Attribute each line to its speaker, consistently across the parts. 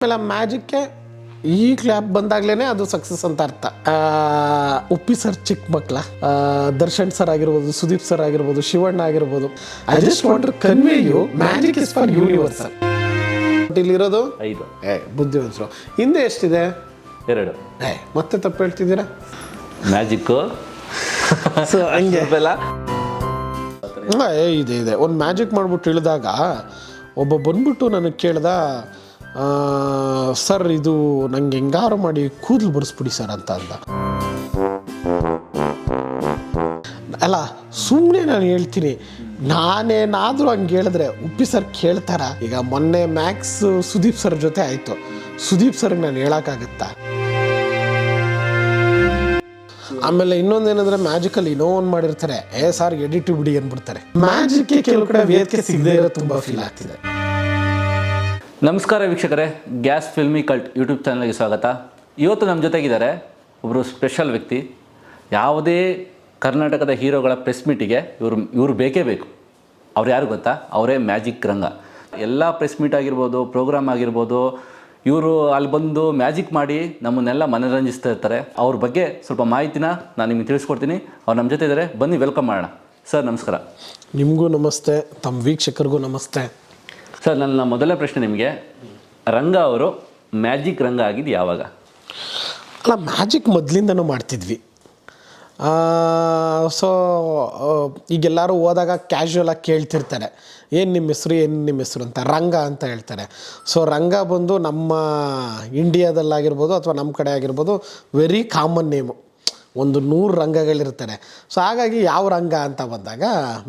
Speaker 1: ಆಮೇಲೆ ಮ್ಯಾಜಿಕ್ಗೆ ಈ ಕ್ಲ್ಯಾಪ್ ಬಂದಾಗ್ಲೇನೆ ಅದು ಸಕ್ಸಸ್ ಅಂತ ಅರ್ಥ. ಆ, ಉಪ್ಪಿ ಸರ್ ಚಿಕ್ಕ ಮಕ್ಕಳ ಆ, ದರ್ಶನ್ ಸರ್ ಆಗಿರ್ಬೋದು ಸುದೀಪ್ ಸರ್ ಆಗಿರ್ಬೋದು ಶಿವಣ್ಣ ಆಗಿರ್ಬೋದು I just want to convey you magic is for universal ಇಲ್ಲಿರೋದು
Speaker 2: ಐದು.
Speaker 1: ಏ ಬುದ್ಧಿವಂತರು. ಹಿಂದೆ ಎಷ್ಟಿದೆ?
Speaker 2: ಎರಡು.
Speaker 1: ಏ ಮತ್ತೆ ತಪ್ಪು ಹೇಳ್ತಿದ್ದೀರಾ?
Speaker 2: ಮ್ಯಾಜಿಕ್ಕು
Speaker 1: ಸೊ ಹಂಗೆ.
Speaker 2: ಬೆಲ್ಲ
Speaker 1: ಏ ಇದೆ ಇದೆ. ಒಂದು ಮ್ಯಾಜಿಕ್ ಮಾಡ್ಬಿಟ್ಟು ಇಳಿದಾಗ ಒಬ್ಬ ಬಂದ್ಬಿಟ್ಟು ನನಗೆ ಕೇಳ್ದ ಆ, ಸರ್, ಇದು ನಂಗೆ ಹೆಂಗಾರು ಮಾಡಿ ಕೂದಲು ಬಡಿಸ್ಬಿಡಿ ಸರ್ ಅಂತ ಅಂದ. ಅಲ್ಲ ಸುಮ್ಮನೆ ನಾನು ಹೇಳ್ತೀನಿ, ನಾನೇನಾದರೂ ಹಂಗೆ ಹೇಳಿದ್ರೆ ಉಪ್ಪಿ ಸರ್ ಕೇಳ್ತಾರ. ಈಗ ಮೊನ್ನೆ ಮ್ಯಾಕ್ಸ್ ಸುದೀಪ್ ಸರ್ ಜೊತೆ ಆಯಿತು. ಸುದೀಪ್ ಸರ್ಗೆ ನಾನು ಹೇಳೋಕ್ಕಾಗತ್ತಾ? ಆಮೇಲೆ ಇನ್ನೊಂದೇನಂದ್ರೆ ಮ್ಯಾಜಿಕಲ್ಲಿ ಇನ್ನೋ ಒಂದು ಮಾಡಿರ್ತಾರೆ. ಏ, ಸಾರ್, ಎಡಿಟ್ ಬಿಡಿ ಅಂದ್ಬಿಡ್ತಾರೆ. ಮ್ಯಾಜಿಕ್ ಕೆಲವು ಕಡೆ ವೇದಿಕೆ ಸಿಗದೆ ಇರೋ ತುಂಬಾ ಫೀಲ್ ಆಗ್ತಿದೆ.
Speaker 2: ನಮಸ್ಕಾರ ವೀಕ್ಷಕರೇ, ಗ್ಯಾಸ್ ಫಿಲ್ಮಿ ಕಲ್ಟ್ ಯೂಟ್ಯೂಬ್ ಚಾನಲ್ಗೆ ಸ್ವಾಗತ. ಇವತ್ತು ನಮ್ಮ ಜೊತೆಗಿದ್ದಾರೆ ಒಬ್ಬರು ಸ್ಪೆಷಲ್ ವ್ಯಕ್ತಿ. ಯಾವುದೇ ಕರ್ನಾಟಕದ ಹೀರೋಗಳ ಪ್ರೆಸ್ ಮೀಟಿಗೆ ಇವರು ಇವರು ಬೇಕೇ ಬೇಕು. ಅವ್ರು ಯಾರು ಗೊತ್ತಾ? ಅವರೇ ಮ್ಯಾಜಿಕ್ ರಂಗ. ಎಲ್ಲ ಪ್ರೆಸ್ ಮೀಟ್ ಆಗಿರ್ಬೋದು, ಪ್ರೋಗ್ರಾಮ್ ಆಗಿರ್ಬೋದು, ಇವರು ಅಲ್ಲಿ ಬಂದು ಮ್ಯಾಜಿಕ್ ಮಾಡಿ ನಮ್ಮನ್ನೆಲ್ಲ ಮನರಂಜಿಸ್ತಾ ಇರ್ತಾರೆ. ಅವ್ರ ಬಗ್ಗೆ ಸ್ವಲ್ಪ ಮಾಹಿತಿನ ನಾನು ನಿಮಗೆ ತಿಳಿಸ್ಕೊಡ್ತೀನಿ. ಅವ್ರು ನಮ್ಮ ಜೊತೆ ಇದ್ದಾರೆ. ಬನ್ನಿ, ವೆಲ್ಕಮ್ ಮಾಡೋಣ. ಸರ್, ನಮಸ್ಕಾರ.
Speaker 1: ನಿಮಗೂ ನಮಸ್ತೆ, ತಮ್ಮ ವೀಕ್ಷಕರಿಗೂ ನಮಸ್ತೆ.
Speaker 2: ಸರ್, ನನ್ನ ಮೊದಲ ಪ್ರಶ್ನೆ ನಿಮಗೆ. ರಂಗ ಅವರು ಮ್ಯಾಜಿಕ್ ರಂಗ ಆಗಿದ್ದು ಯಾವಾಗ?
Speaker 1: ಅಲ್ಲ, ಮ್ಯಾಜಿಕ್ ಮೊದಲಿಂದನೂ ಮಾಡ್ತಿದ್ವಿ. ಸೊ ಈಗೆಲ್ಲರೂ ಹೋದಾಗ ಕ್ಯಾಶುವಲ್ ಆಗಿ ಕೇಳ್ತಿರ್ತಾರೆ. ಏನು ನಿಮ್ಮ ಹೆಸರು, ಏನು ನಿಮ್ಮ ಹೆಸರು ಅಂತ, ರಂಗ ಅಂತ ಹೇಳ್ತಾರೆ. ಸೊ, ರಂಗ ಬಂದು ನಮ್ಮ ಇಂಡಿಯಾದಲ್ಲಾಗಿರ್ಬೋದು ಅಥವಾ ನಮ್ಮ ಕಡೆ ಆಗಿರ್ಬೋದು ವೆರಿ ಕಾಮನ್ ನೇಮು ಒಂದು ನೂರು ರಂಗಗಳಿರ್ತಾರೆ ಸೊ ಹಾಗಾಗಿ ಯಾವ ರಂಗ ಅಂತ ಬಂದಾಗ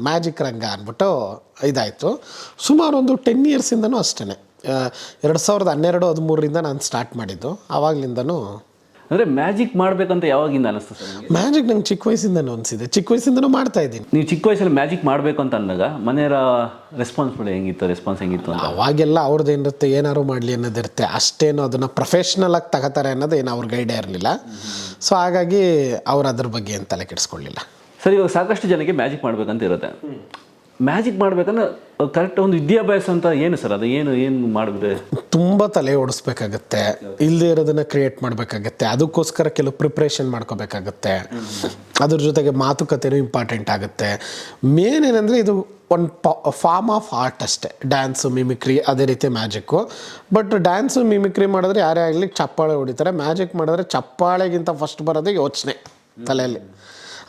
Speaker 1: ಮ್ಯಾಜಿಕ್ ರಂಗ ಅಂದ್ಬಿಟ್ಟು ಇದಾಯಿತು. ಸುಮಾರು ಒಂದು ಟೆನ್ ಇಯರ್ಸಿಂದನೂ ಅಷ್ಟೇ ಎರಡು ಸಾವಿರದ ಹನ್ನೆರಡು, ಹದಿಮೂರರಿಂದ ನಾನು ಸ್ಟಾರ್ಟ್ ಮಾಡಿದ್ದು. ಆವಾಗಲಿಂದನೂ
Speaker 2: ಅಂದರೆ ಮ್ಯಾಜಿಕ್ ಮಾಡಬೇಕಂತ ಯಾವಾಗಿಂದ ಅನಿಸ್ತು ಸರ್
Speaker 1: ಮ್ಯಾಜಿಕ್ ನಂಗೆ ಚಿಕ್ಕ ವಯಸ್ಸಿಂದನೂ ಅನಿಸಿದೆ. ಚಿಕ್ಕ ವಯಸ್ಸಿಂದನೂ ಮಾಡ್ತಾ ಇದ್ದೀನಿ.
Speaker 2: ನೀವು ಚಿಕ್ಕ ವಯಸ್ಸಲ್ಲಿ ಮ್ಯಾಜಿಕ್ ಮಾಡಬೇಕು ಅಂತ ಅಂದಾಗ ಮನೆಯವರ ರೆಸ್ಪಾನ್ಸಿಬಿಲಿಟಿ ಹೆಂಗಿತ್ತು ರೆಸ್ಪಾನ್ಸ್ ಹೆಂಗಿತ್ತು ಅಂತ?
Speaker 1: ಅವಾಗೆಲ್ಲ ಅವ್ರದ್ದು ಏನಿರುತ್ತೆ ಏನಾರು ಮಾಡಲಿ ಅನ್ನೋದಿರುತ್ತೆ ಅಷ್ಟೇನು ಅದನ್ನು ಪ್ರೊಫೆಷ್ನಲ್ ಆಗಿ ತಗೋತಾರೆ ಅನ್ನೋದು ಏನು ಅವ್ರ ಗೈಡೆ ಇರಲಿಲ್ಲ. ಸೊ ಹಾಗಾಗಿ ಅವ್ರು ಅದ್ರ ಬಗ್ಗೆ ಏನು ತಲೆ ಕೆಡಿಸ್ಕೊಳ್ಳಿಲ್ಲ
Speaker 2: ಸರ್ ಇವಾಗ ಸಾಕಷ್ಟು ಜನಕ್ಕೆ ಮ್ಯಾಜಿಕ್ ಮಾಡ್ಬೇಕಂತ ಇರುತ್ತೆ. ಮ್ಯಾಜಿಕ್ ಮಾಡ್ಬೇಕಂದ್ರೆ ಕರೆಕ್ಟ್ ಒಂದು ವಿದ್ಯಾಭ್ಯಾಸ ಅಂತ ಏನು ಸರ್? ಅದು ಏನು ಏನು ಮಾಡಿದ್ರೆ?
Speaker 1: ತುಂಬ ತಲೆ ಓಡಿಸ್ಬೇಕಾಗತ್ತೆ. ಇಲ್ಲದೆ ಇರೋದನ್ನ ಕ್ರಿಯೇಟ್ ಮಾಡಬೇಕಾಗತ್ತೆ. ಅದಕ್ಕೋಸ್ಕರ ಕೆಲವು ಪ್ರಿಪ್ರೇಷನ್ ಮಾಡ್ಕೋಬೇಕಾಗತ್ತೆ. ಅದ್ರ ಜೊತೆಗೆ ಮಾತುಕತೆನೂ ಇಂಪಾರ್ಟೆಂಟ್ ಆಗುತ್ತೆ. ಮೇನ್ ಏನಂದರೆ ಇದು ಒಂದು ಫಾರ್ಮ್ ಆಫ್ ಆರ್ಟ್ ಅಷ್ಟೇ. ಡ್ಯಾನ್ಸು ಮಿಮಿಕ್ರಿ ಅದೇ ರೀತಿ ಮ್ಯಾಜಿಕ್ಕು ಬಟ್ ಡ್ಯಾನ್ಸು ಮಿಮಿಕ್ರಿ ಮಾಡಿದ್ರೆ ಯಾರೇ ಆಗಲಿ ಚಪ್ಪಾಳೆ ಹೊಡಿತಾರೆ. ಮ್ಯಾಜಿಕ್ ಮಾಡಿದ್ರೆ ಚಪ್ಪಾಳೆಗಿಂತ ಫಸ್ಟ್ ಬರೋದೇ ಯೋಚನೆ ತಲೆಯಲ್ಲಿ.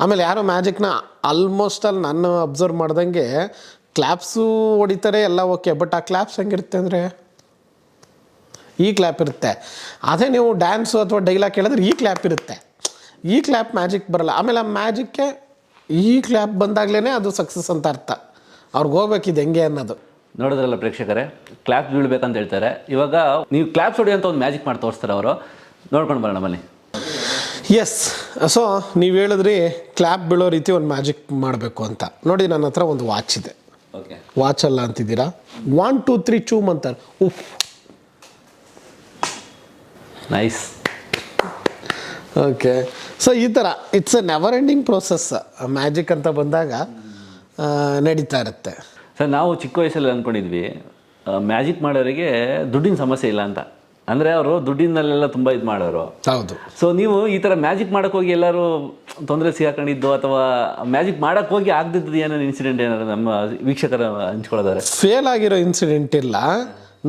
Speaker 1: ಆಮೇಲೆ ಯಾರೋ ಮ್ಯಾಜಿಕ್ನ ಆಲ್ಮೋಸ್ಟ್ ಅಲ್ಲಿ ನಾನು ಅಬ್ಸರ್ವ್ ಮಾಡ್ದಂಗೆ ಕ್ಲ್ಯಾಪ್ಸು ಹೊಡಿತಾರೆ ಎಲ್ಲ ಓಕೆ ಬಟ್ ಆ ಕ್ಲಾಪ್ಸ್ ಹೆಂಗಿರುತ್ತೆ ಅಂದರೆ? ಈ ಕ್ಲ್ಯಾಪ್ ಇರುತ್ತೆ. ಅದೇ ನೀವು ಡ್ಯಾನ್ಸು ಅಥವಾ ಡೈಲಾಗ್ ಹೇಳಿದ್ರೆ ಈ ಕ್ಲ್ಯಾಪ್ ಇರುತ್ತೆ. ಈ ಕ್ಲ್ಯಾಪ್ ಮ್ಯಾಜಿಕ್ ಬರಲ್ಲ. ಆಮೇಲೆ ಆ ಮ್ಯಾಜಿಕ್ಗೆ ಈ ಕ್ಲ್ಯಾಪ್ ಬಂದಾಗಲೇ ಅದು ಸಕ್ಸಸ್ ಅಂತ ಅರ್ಥ. ಅವ್ರಿಗೆ ಹೋಗ್ಬೇಕಿದೆ ಹೆಂಗೆ ಅನ್ನೋದು.
Speaker 2: ನೋಡಿದ್ರಲ್ಲ ಪ್ರೇಕ್ಷಕರೇ ಕ್ಲಾಪ್ ಬೀಳ್ಬೇಕಂತ ಹೇಳ್ತಾರೆ. ಇವಾಗ ನೀವು ಕ್ಲಾಪ್ಸ್ ಹೊಡಿಯೋಂಥ ಒಂದು ಮ್ಯಾಜಿಕ್ ಮಾಡಿ ತೋರಿಸ್ತಾರೆ ಅವರು. ನೋಡ್ಕೊಂಡು ಬರೋಣ ಬನ್ನಿ.
Speaker 1: ಎಸ್ ಸೊ ನೀವು ಹೇಳಿದ್ರಿ ಕ್ಲ್ಯಾಪ್ ಬೀಳೋ ರೀತಿ ಒಂದು ಮ್ಯಾಜಿಕ್ ಮಾಡಬೇಕು ಅಂತ. ನೋಡಿ ನನ್ನ ಹತ್ರ ಒಂದು ವಾಚ್ ಇದೆ.
Speaker 2: ಓಕೆ
Speaker 1: ವಾಚ್ ಅಲ್ಲ ಅಂತಿದ್ದೀರಾ? ಒನ್ ಟೂ ತ್ರೀ ಚೂಮ್ ಅಂತಾರೆ. ಉಫ್
Speaker 2: ನೈಸ್
Speaker 1: ಓಕೆ ಸೊ ಈ ಥರ it's a never ending process magic ಅಂತ ಬಂದಾಗ ನಡೀತಾ ಇರುತ್ತೆ.
Speaker 2: ಸರ್ ನಾವು ಚಿಕ್ಕ ವಯಸ್ಸಲ್ಲಿ ಅಂದ್ಕೊಂಡಿದ್ವಿ ಮ್ಯಾಜಿಕ್ ಮಾಡೋರಿಗೆ ದುಡ್ಡಿನ ಸಮಸ್ಯೆ ಇಲ್ಲ ಅಂತ. ಅಂದರೆ ಅವರು ದುಡ್ಡಿನಲ್ಲೆಲ್ಲ ತುಂಬ ಇದು ಮಾಡೋರು.
Speaker 1: ಹೌದು.
Speaker 2: ಸೊ ನೀವು ಈ ಥರ ಮ್ಯಾಜಿಕ್ ಮಾಡಕ್ಕೆ ಹೋಗಿ ಎಲ್ಲರೂ ತೊಂದರೆ ಸಿಗಾಕೊಂಡಿದ್ದು ಅಥವಾ ಮ್ಯಾಜಿಕ್ ಮಾಡಕ್ಕೆ ಹೋಗಿ ಆಗದಿದ್ದು ಏನಾದ್ರು ಇನ್ಸಿಡೆಂಟ್ ಏನಾದ್ರು ನಮ್ಮ ವೀಕ್ಷಕರ ಹಂಚ್ಕೊಳ್ಳೋದಾರೆ
Speaker 1: ಫೇಲ್ ಆಗಿರೋ ಇನ್ಸಿಡೆಂಟ್ ಇಲ್ಲ.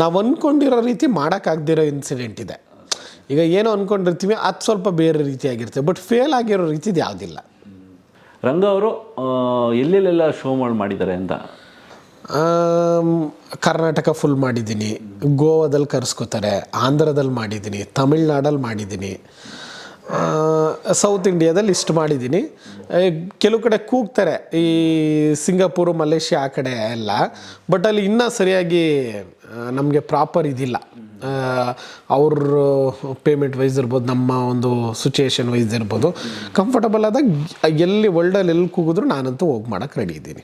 Speaker 1: ನಾವು ಅಂದ್ಕೊಂಡಿರೋ ರೀತಿ ಮಾಡೋಕ್ಕಾಗ್ದಿರೋ ಇನ್ಸಿಡೆಂಟ್ ಇದೆ. ಈಗ ಏನೋ ಅನ್ಕೊಂಡಿರ್ತೀವಿ ಅದು ಸ್ವಲ್ಪ ಬೇರೆ ರೀತಿಯಾಗಿರುತ್ತೆ. ಬಟ್ ಫೇಲ್ ಆಗಿರೋ ರೀತಿದು ಯಾವುದಿಲ್ಲ
Speaker 2: ರಂಗ ಅವರು ಎಲ್ಲೆಲ್ಲೆಲ್ಲ ಶೋ ಮಾಡಿ ಮಾಡಿದ್ದಾರೆ ಅಂತ.
Speaker 1: ಕರ್ನಾಟಕ ಫುಲ್ ಮಾಡಿದ್ದೀನಿ. ಗೋವಾದಲ್ಲಿ ಕರೆಸ್ಕೋತಾರೆ, ಆಂಧ್ರದಲ್ಲಿ ಮಾಡಿದ್ದೀನಿ, ತಮಿಳ್ನಾಡಲ್ಲಿ ಮಾಡಿದ್ದೀನಿ. ಸೌತ್ ಇಂಡಿಯಾದಲ್ಲಿ ಇಷ್ಟು ಮಾಡಿದ್ದೀನಿ. ಕೆಲವು ಕಡೆ ಕೂಗ್ತಾರೆ ಈ ಸಿಂಗಾಪುರು, ಮಲೇಷ್ಯಾ ಆ ಕಡೆ ಎಲ್ಲ ಬಟ್ ಅಲ್ಲಿ ಇನ್ನೂ ಸರಿಯಾಗಿ ನಮಗೆ ಪ್ರಾಪರ್ ಇದಿಲ್ಲ. ಅವ್ರ ಪೇಮೆಂಟ್ ವೈಸ್ ಇರ್ಬೋದು, ನಮ್ಮ ಒಂದು ಸಿಚುಯೇಷನ್ ವೈಸ್ ಇರ್ಬೋದು. ಕಂಫರ್ಟಬಲ್ ಆದಾಗ ಎಲ್ಲಿ ವರ್ಲ್ಡಲ್ಲಿ ಎಲ್ಲಿ ಕೂಗಿದ್ರು ನಾನಂತೂ ಹೋಗಿ ಮಾಡೋಕ್ಕೆ ರೆಡಿ ಇದ್ದೀನಿ.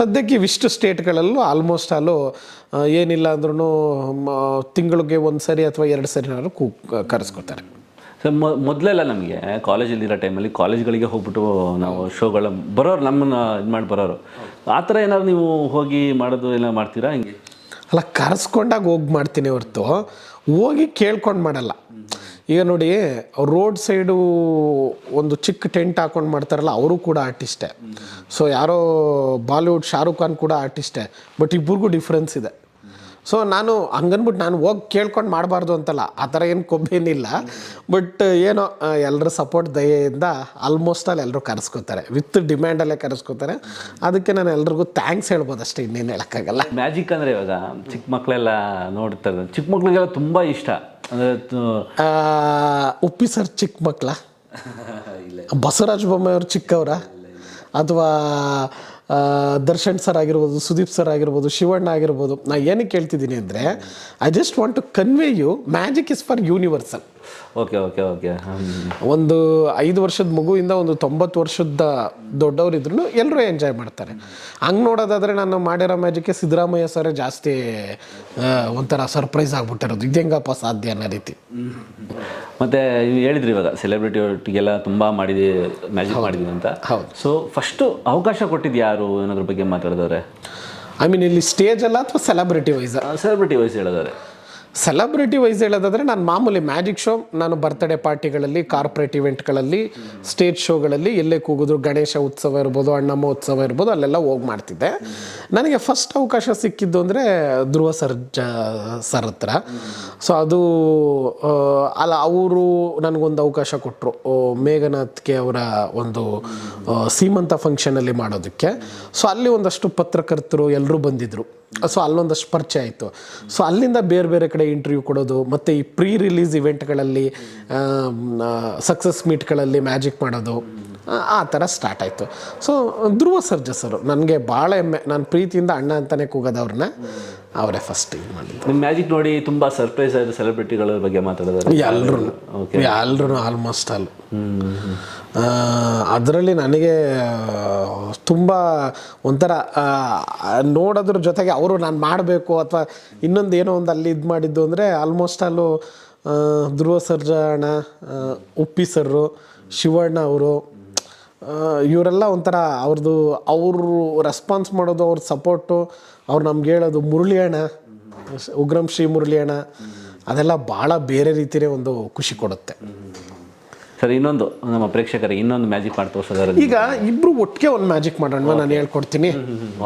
Speaker 1: ಸದ್ಯಕ್ಕೆ ಇವಿಷ್ಟು ಸ್ಟೇಟ್ಗಳಲ್ಲೂ ಆಲ್ಮೋಸ್ಟ್ ಅಲ್ಲೂ ಏನಿಲ್ಲ ಅಂದ್ರೂ ತಿಂಗಳಿಗೆ ಒಂದು ಸರಿ ಅಥವಾ ಎರಡು ಸರಿನಾದ್ರು ಕೂ ಕರೆಸ್ಕೊತಾರೆ
Speaker 2: ಮೊದಲೆಲ್ಲ ನಮಗೆ ಕಾಲೇಜಲ್ಲಿರೋ ಟೈಮಲ್ಲಿ ಕಾಲೇಜ್ಗಳಿಗೆ ಹೋಗ್ಬಿಟ್ಟು ನಾವು ಶೋಗಳ ಬರೋರು ನಮ್ಮನ್ನು ಇದು ಮಾಡಿ ಬರೋರು. ಆ ಥರ ಏನಾದ್ರು ನೀವು ಹೋಗಿ ಮಾಡೋದು ಎಲ್ಲ ಮಾಡ್ತೀರಾ? ಹಿಂಗೆ?
Speaker 1: ಅಲ್ಲ, ಕರೆಸ್ಕೊಂಡಾಗ ಹೋಗಿ ಮಾಡ್ತೀನಿ ಹೊರತು. ಹೋಗಿ ಕೇಳ್ಕೊಂಡು ಮಾಡಲ್ಲ. ಈಗ ನೋಡಿ, ರೋಡ್ ಸೈಡು ಒಂದು ಚಿಕ್ಕ ಟೆಂಟ್ ಹಾಕೊಂಡು ಮಾಡ್ತಾರಲ್ಲ, ಅವರು ಕೂಡ ಆರ್ಟಿಸ್ಟೇ. ಸೊ ಯಾರೋ ಬಾಲಿವುಡ್ ಶಾರುಖ್ ಖಾನ್ ಕೂಡ ಆರ್ಟಿಸ್ಟೇ. ಬಟ್ ಇಬ್ಬರಿಗೂ ಡಿಫ್ರೆನ್ಸ್ ಇದೆ. ಸೊ ನಾನು ಹಂಗನ್ಬಿಟ್ಟು ನಾನು ಹೋಗಿ ಕೇಳ್ಕೊಂಡು ಮಾಡಬಾರ್ದು ಅಂತಲ್ಲ ಆ ಥರ ಏನು ಕೊಬ್ಬೇನಿಲ್ಲ ಬಟ್ ಏನೋ ಎಲ್ಲರ ಸಪೋರ್ಟ್ ದಯೆಯಿಂದ ಆಲ್ಮೋಸ್ಟ್ ಅಲ್ಲಿ ಎಲ್ಲರೂ ಕರೆಸ್ಕೋತಾರೆ. ವಿತ್ ಡಿಮ್ಯಾಂಡಲ್ಲೇ ಕರೆಸ್ಕೋತಾರೆ. ಅದಕ್ಕೆ ನಾನು ಎಲ್ರಿಗೂ ಥ್ಯಾಂಕ್ಸ್ ಹೇಳ್ಬೋದು ಅಷ್ಟೇ ಇನ್ನೇನು ಹೇಳೋಕ್ಕಾಗಲ್ಲ.
Speaker 2: ಮ್ಯಾಜಿಕ್ ಅಂದರೆ ಇವಾಗ ಚಿಕ್ಕ ಮಕ್ಕಳೆಲ್ಲ ನೋಡ್ತಾರೆ. ಚಿಕ್ಕ ಮಕ್ಕಳಿಗೆಲ್ಲ ತುಂಬ ಇಷ್ಟ. ಅಂದರೆ
Speaker 1: ಉಪ್ಪಿ ಸರ್ ಚಿಕ್ಕ ಮಕ್ಕಳ ಬಸವರಾಜ ಬೊಮ್ಮಾಯಿ ಅವ್ರು ಚಿಕ್ಕವರ? ಅಥವಾ ದರ್ಶನ್ ಸರ್ ಆಗಿರ್ಬೋದು, ಸುದೀಪ್ ಸರ್ ಆಗಿರ್ಬೋದು, ಶಿವಣ್ಣ ಆಗಿರ್ಬೋದು, ನಾ ಏನಕ್ಕೆ ಹೇಳ್ತಿದ್ದೀನಿ ಅಂದರೆ I just want to convey you magic is for universal
Speaker 2: okay okay okay
Speaker 1: ಒಂದು ಐದು ವರ್ಷದ ಮಗುವಿಂದ ಒಂದು ತೊಂಬತ್ತು ವರ್ಷದ ದೊಡ್ಡವ್ರು ಇದ್ರು ಎಲ್ಲರೂ ಎಂಜಾಯ್ ಮಾಡ್ತಾರೆ. ಹಂಗೆ ನೋಡೋದಾದರೆ ನಾನು ಮಾಡಿರೋ ಮ್ಯಾಜಿಕ್ಗೆ ಸಿದ್ದರಾಮಯ್ಯ ಸರ್ ಜಾಸ್ತಿ ಒಂಥರ ಸರ್ಪ್ರೈಸ್ ಆಗ್ಬಿಟ್ಟಿರೋದು. ಇದು ಹೆಂಗಪ್ಪ ಸಾಧ್ಯ ಅನ್ನೋ ರೀತಿ.
Speaker 2: ಮತ್ತೆ ನೀವು ಹೇಳಿದ್ರಿ ಇವಾಗ ಸೆಲೆಬ್ರಿಟಿ ಒಟ್ಟಿಗೆಲ್ಲ ತುಂಬ ಮಾಡಿದಿ ಮ್ಯಾಜಿಕ್ ಮಾಡಿದ್ವಿ ಅಂತ.
Speaker 1: ಹೌದು.
Speaker 2: ಸೊ ಫಸ್ಟು ಅವಕಾಶ ಕೊಟ್ಟಿದ್ದು ಯಾರು ಅನ್ನೋದ್ರ ಬಗ್ಗೆ ಮಾತಾಡಿದವ್ರೆ?
Speaker 1: ಐ ಮೀನ್ ಇಲ್ಲಿ ಸ್ಟೇಜ್ ಅಲ್ಲ ಅಥವಾ ಸೆಲೆಬ್ರಿಟಿ ವೈಸ್
Speaker 2: ಸೆಲೆಬ್ರಿಟಿ ವೈಸ್ ಹೇಳಿದವ್ರೆ
Speaker 1: ಸೆಲೆಬ್ರಿಟಿ ವೈಸ್ ಹೇಳೋದಾದರೆ ನಾನು ಮಾಮೂಲಿ ಮ್ಯಾಜಿಕ್ ಶೋ ನಾನು ಬರ್ತ್ಡೇ ಪಾರ್ಟಿಗಳಲ್ಲಿ ಕಾರ್ಪೊರೇಟ್ ಇವೆಂಟ್ಗಳಲ್ಲಿ ಸ್ಟೇಜ್ ಶೋಗಳಲ್ಲಿ ಎಲ್ಲೇ ಕೂಗಿದ್ರು, ಗಣೇಶ ಉತ್ಸವ ಇರ್ಬೋದು, ಅಣ್ಣಮ್ಮ ಉತ್ಸವ ಇರ್ಬೋದು, ಅಲ್ಲೆಲ್ಲ ಹೋಗಿ ಮಾಡ್ತಿದ್ದೆ. ನನಗೆ ಫಸ್ಟ್ ಅವಕಾಶ ಸಿಕ್ಕಿದ್ದು ಅಂದರೆ ಧ್ರುವ ಸರ್ಜ ಸರ್ ಹತ್ರ. ಸೊ ಅದು ಅಲ್ಲ, ಅವರು ನನಗೊಂದು ಅವಕಾಶ ಕೊಟ್ಟರು ಮೇಘನಾಥ್ಗೆ ಅವರ ಒಂದು ಸೀಮಂತ ಫಂಕ್ಷನಲ್ಲಿ ಮಾಡೋದಕ್ಕೆ. ಸೊ ಅಲ್ಲಿ ಒಂದಷ್ಟು ಪತ್ರಕರ್ತರು ಎಲ್ಲರೂ ಬಂದಿದ್ದರು ಸೊ ಅಲ್ಲೊಂದಷ್ಟು ಪರಿಚಯ ಆಯಿತು. ಸೊ ಅಲ್ಲಿಂದ ಬೇರೆ ಬೇರೆ ಕಡೆ ಇಂಟರ್ವ್ಯೂ ಕೊಡೋದು, ಮತ್ತು ಈ ಪ್ರೀ ರಿಲೀಸ್ ಇವೆಂಟ್ಗಳಲ್ಲಿ ಸಕ್ಸಸ್ ಮೀಟ್ಗಳಲ್ಲಿ ಮ್ಯಾಜಿಕ್ ಮಾಡೋದು. ಆ- ಥರ ಸ್ಟಾರ್ಟ್ ಆಯಿತು. ಸೊ ಧ್ರುವ ಸರ್ಜಸರು ನನಗೆ ಭಾಳ ಹೆಮ್ಮೆ. ನಾನು ಪ್ರೀತಿಯಿಂದ ಅಣ್ಣ ಅಂತಲೇ ಕೂಗೋದವ್ರನ್ನ ಅವರೇ ಫಸ್ಟ್ ಇದು ಮಾಡಿದ್ದು.
Speaker 2: ನಿಮ್ಮ ಮ್ಯಾಜಿಕ್ ನೋಡಿ ತುಂಬ ಸರ್ಪ್ರೈಸ್ ಆದ ಸೆಲೆಬ್ರಿಟಿಗಳ ಬಗ್ಗೆ ಮಾತಾಡೋದು
Speaker 1: ಎಲ್ಲರೂ ಎಲ್ಲರೂ ಆಲ್ಮೋಸ್ಟ್ ಆಲ್ ಅದರಲ್ಲಿ ನನಗೆ ತುಂಬ ಒಂಥರ ನೋಡೋದ್ರ ಜೊತೆಗೆ ಅವರು ನಾನು ಮಾಡಬೇಕು ಅಥವಾ ಇನ್ನೊಂದು ಏನೋ ಒಂದು ಅಲ್ಲಿ ಇದು ಮಾಡಿದ್ದು ಅಂದರೆ ಆಲ್ಮೋಸ್ಟ್ ಅಲ್ಲೂ ಧ್ರುವ ಸರ್ಜಾ ಅಣ್ಣ ಉಪ್ಪಿ ಸರ್ರು ಶಿವಣ್ಣ ಅವರು ಇವರೆಲ್ಲ ಒಂಥರ ಅವ್ರದ್ದು ಅವರು ರೆಸ್ಪಾನ್ಸ್ ಮಾಡೋದು ಅವ್ರ ಸಪೋರ್ಟು ಅವ್ರು ನಮ್ಗೆ ಹೇಳೋದು ಮುರಳಿ ಅಣ್ಣ ಉಗ್ರಂ ಶ್ರೀ ಮುರಳಿ ಅಣ್ಣ ಅದೆಲ್ಲ ಭಾಳ ಬೇರೆ ರೀತಿಯೇ ಒಂದು ಖುಷಿ ಕೊಡುತ್ತೆ.
Speaker 2: ಸರ್ ಇನ್ನೊಂದು ನಮ್ಮ ಪ್ರೇಕ್ಷಕರಿಗೆ ಇನ್ನೊಂದು ಮ್ಯಾಜಿಕ್ ಮಾಡಿ ತೋರಿಸೋದಾರೆ
Speaker 1: ಈಗ ಇಬ್ಬರು ಒಟ್ಟಿಗೆ ಒಂದು ಮ್ಯಾಜಿಕ್ ಮಾಡೋಣ ನಾನು ಹೇಳ್ಕೊಡ್ತೀನಿ.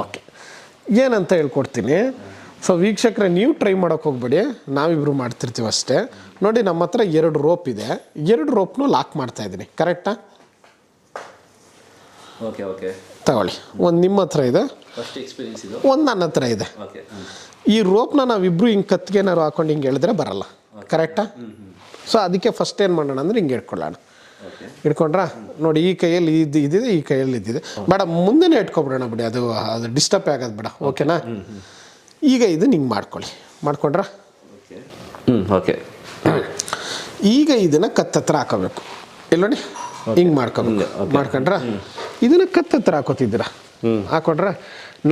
Speaker 1: ಓಕೆ ಏನಂತ ಹೇಳ್ಕೊಡ್ತೀನಿ? ಸೊ ವೀಕ್ಷಕರೇ ನೀವು ಟ್ರೈ ಮಾಡೋಕೆ ಹೋಗ್ಬೇಡಿ ನಾವಿಬ್ರು ಮಾಡ್ತಿರ್ತೀವಿ ಅಷ್ಟೇ ನೋಡಿ ನಮ್ಮ ಹತ್ರ ಎರಡು ರೋಪ್ ಇದೆ. ಎರಡು ರೋಪ್ನು ಲಾಕ್ ಮಾಡ್ತಾ ಇದ್ದೀನಿ. ಕರೆಕ್ಟಾ
Speaker 2: ಓಕೆ ಓಕೆ
Speaker 1: ತಗೊಳ್ಳಿ. ಒಂದು ನಿಮ್ಮ ಹತ್ರ ಇದೆ.
Speaker 2: ಫಸ್ಟ್ ಎಕ್ಸ್ಪೀರಿಯನ್ಸ್ ಇದು?
Speaker 1: ಒಂದು ನನ್ನ ಹತ್ರ ಇದೆ.
Speaker 2: ಓಕೆ
Speaker 1: ಈ ರೋಪ್ನ ನಾವಿಬ್ರು ಹಿಂಗೆ ಕತ್ತಿಗೆನಾರು ಹಾಕೊಂಡು ಹಿಂಗೆ ಹೇಳಿದ್ರೆ ಬರಲ್ಲ. ಕರೆಕ್ಟಾ ಸೊ ಅದಕ್ಕೆ ಫಸ್ಟ್ ಏನು ಮಾಡೋಣ ಅಂದ್ರೆ ಹಿಂಗೆ ಇಟ್ಕೊಳ್ಳೋಣ
Speaker 2: ಓಕೆ
Speaker 1: ಇಟ್ಕೊಂಡ್ರಾ ನೋಡಿ ಈ ಕೈಯಲ್ಲಿ ಇದು ಇದಿದೆ ಈ ಕೈಯಲ್ಲಿ ಇದ್ದಿದೆ ಬೇಡ ಮುಂದೆನೇ ಇಟ್ಕೊಬಿಡೋಣ ಬಿಡಿ. ಅದು ಅದು ಡಿಸ್ಟರ್ಬ್ ಆಗೋದು ಬೇಡ. ಓಕೆನಾ ಈಗ ಇದು ಹಿಂಗೆ ಮಾಡ್ಕೊಳ್ಳಿ. ಮಾಡ್ಕೊಂಡ್ರಾ?
Speaker 2: ಓಕೆ ಹ್ಞೂ ಓಕೆ
Speaker 1: ಈಗ ಇದನ್ನ ಕತ್ತತ್ರ ಹಾಕೋಬೇಕು. ಇಲ್ಲ ನೋಡಿ ಹಿಂಗೆ ಮಾಡ್ಕೊಬೇಕು. ಮಾಡ್ಕೊಂಡ್ರ? ಇದನ್ನ ಕತ್ತತ್ರ ಹಾಕೋತಿದ್ದೀರಾ? ಹಾಕೊಂಡ್ರ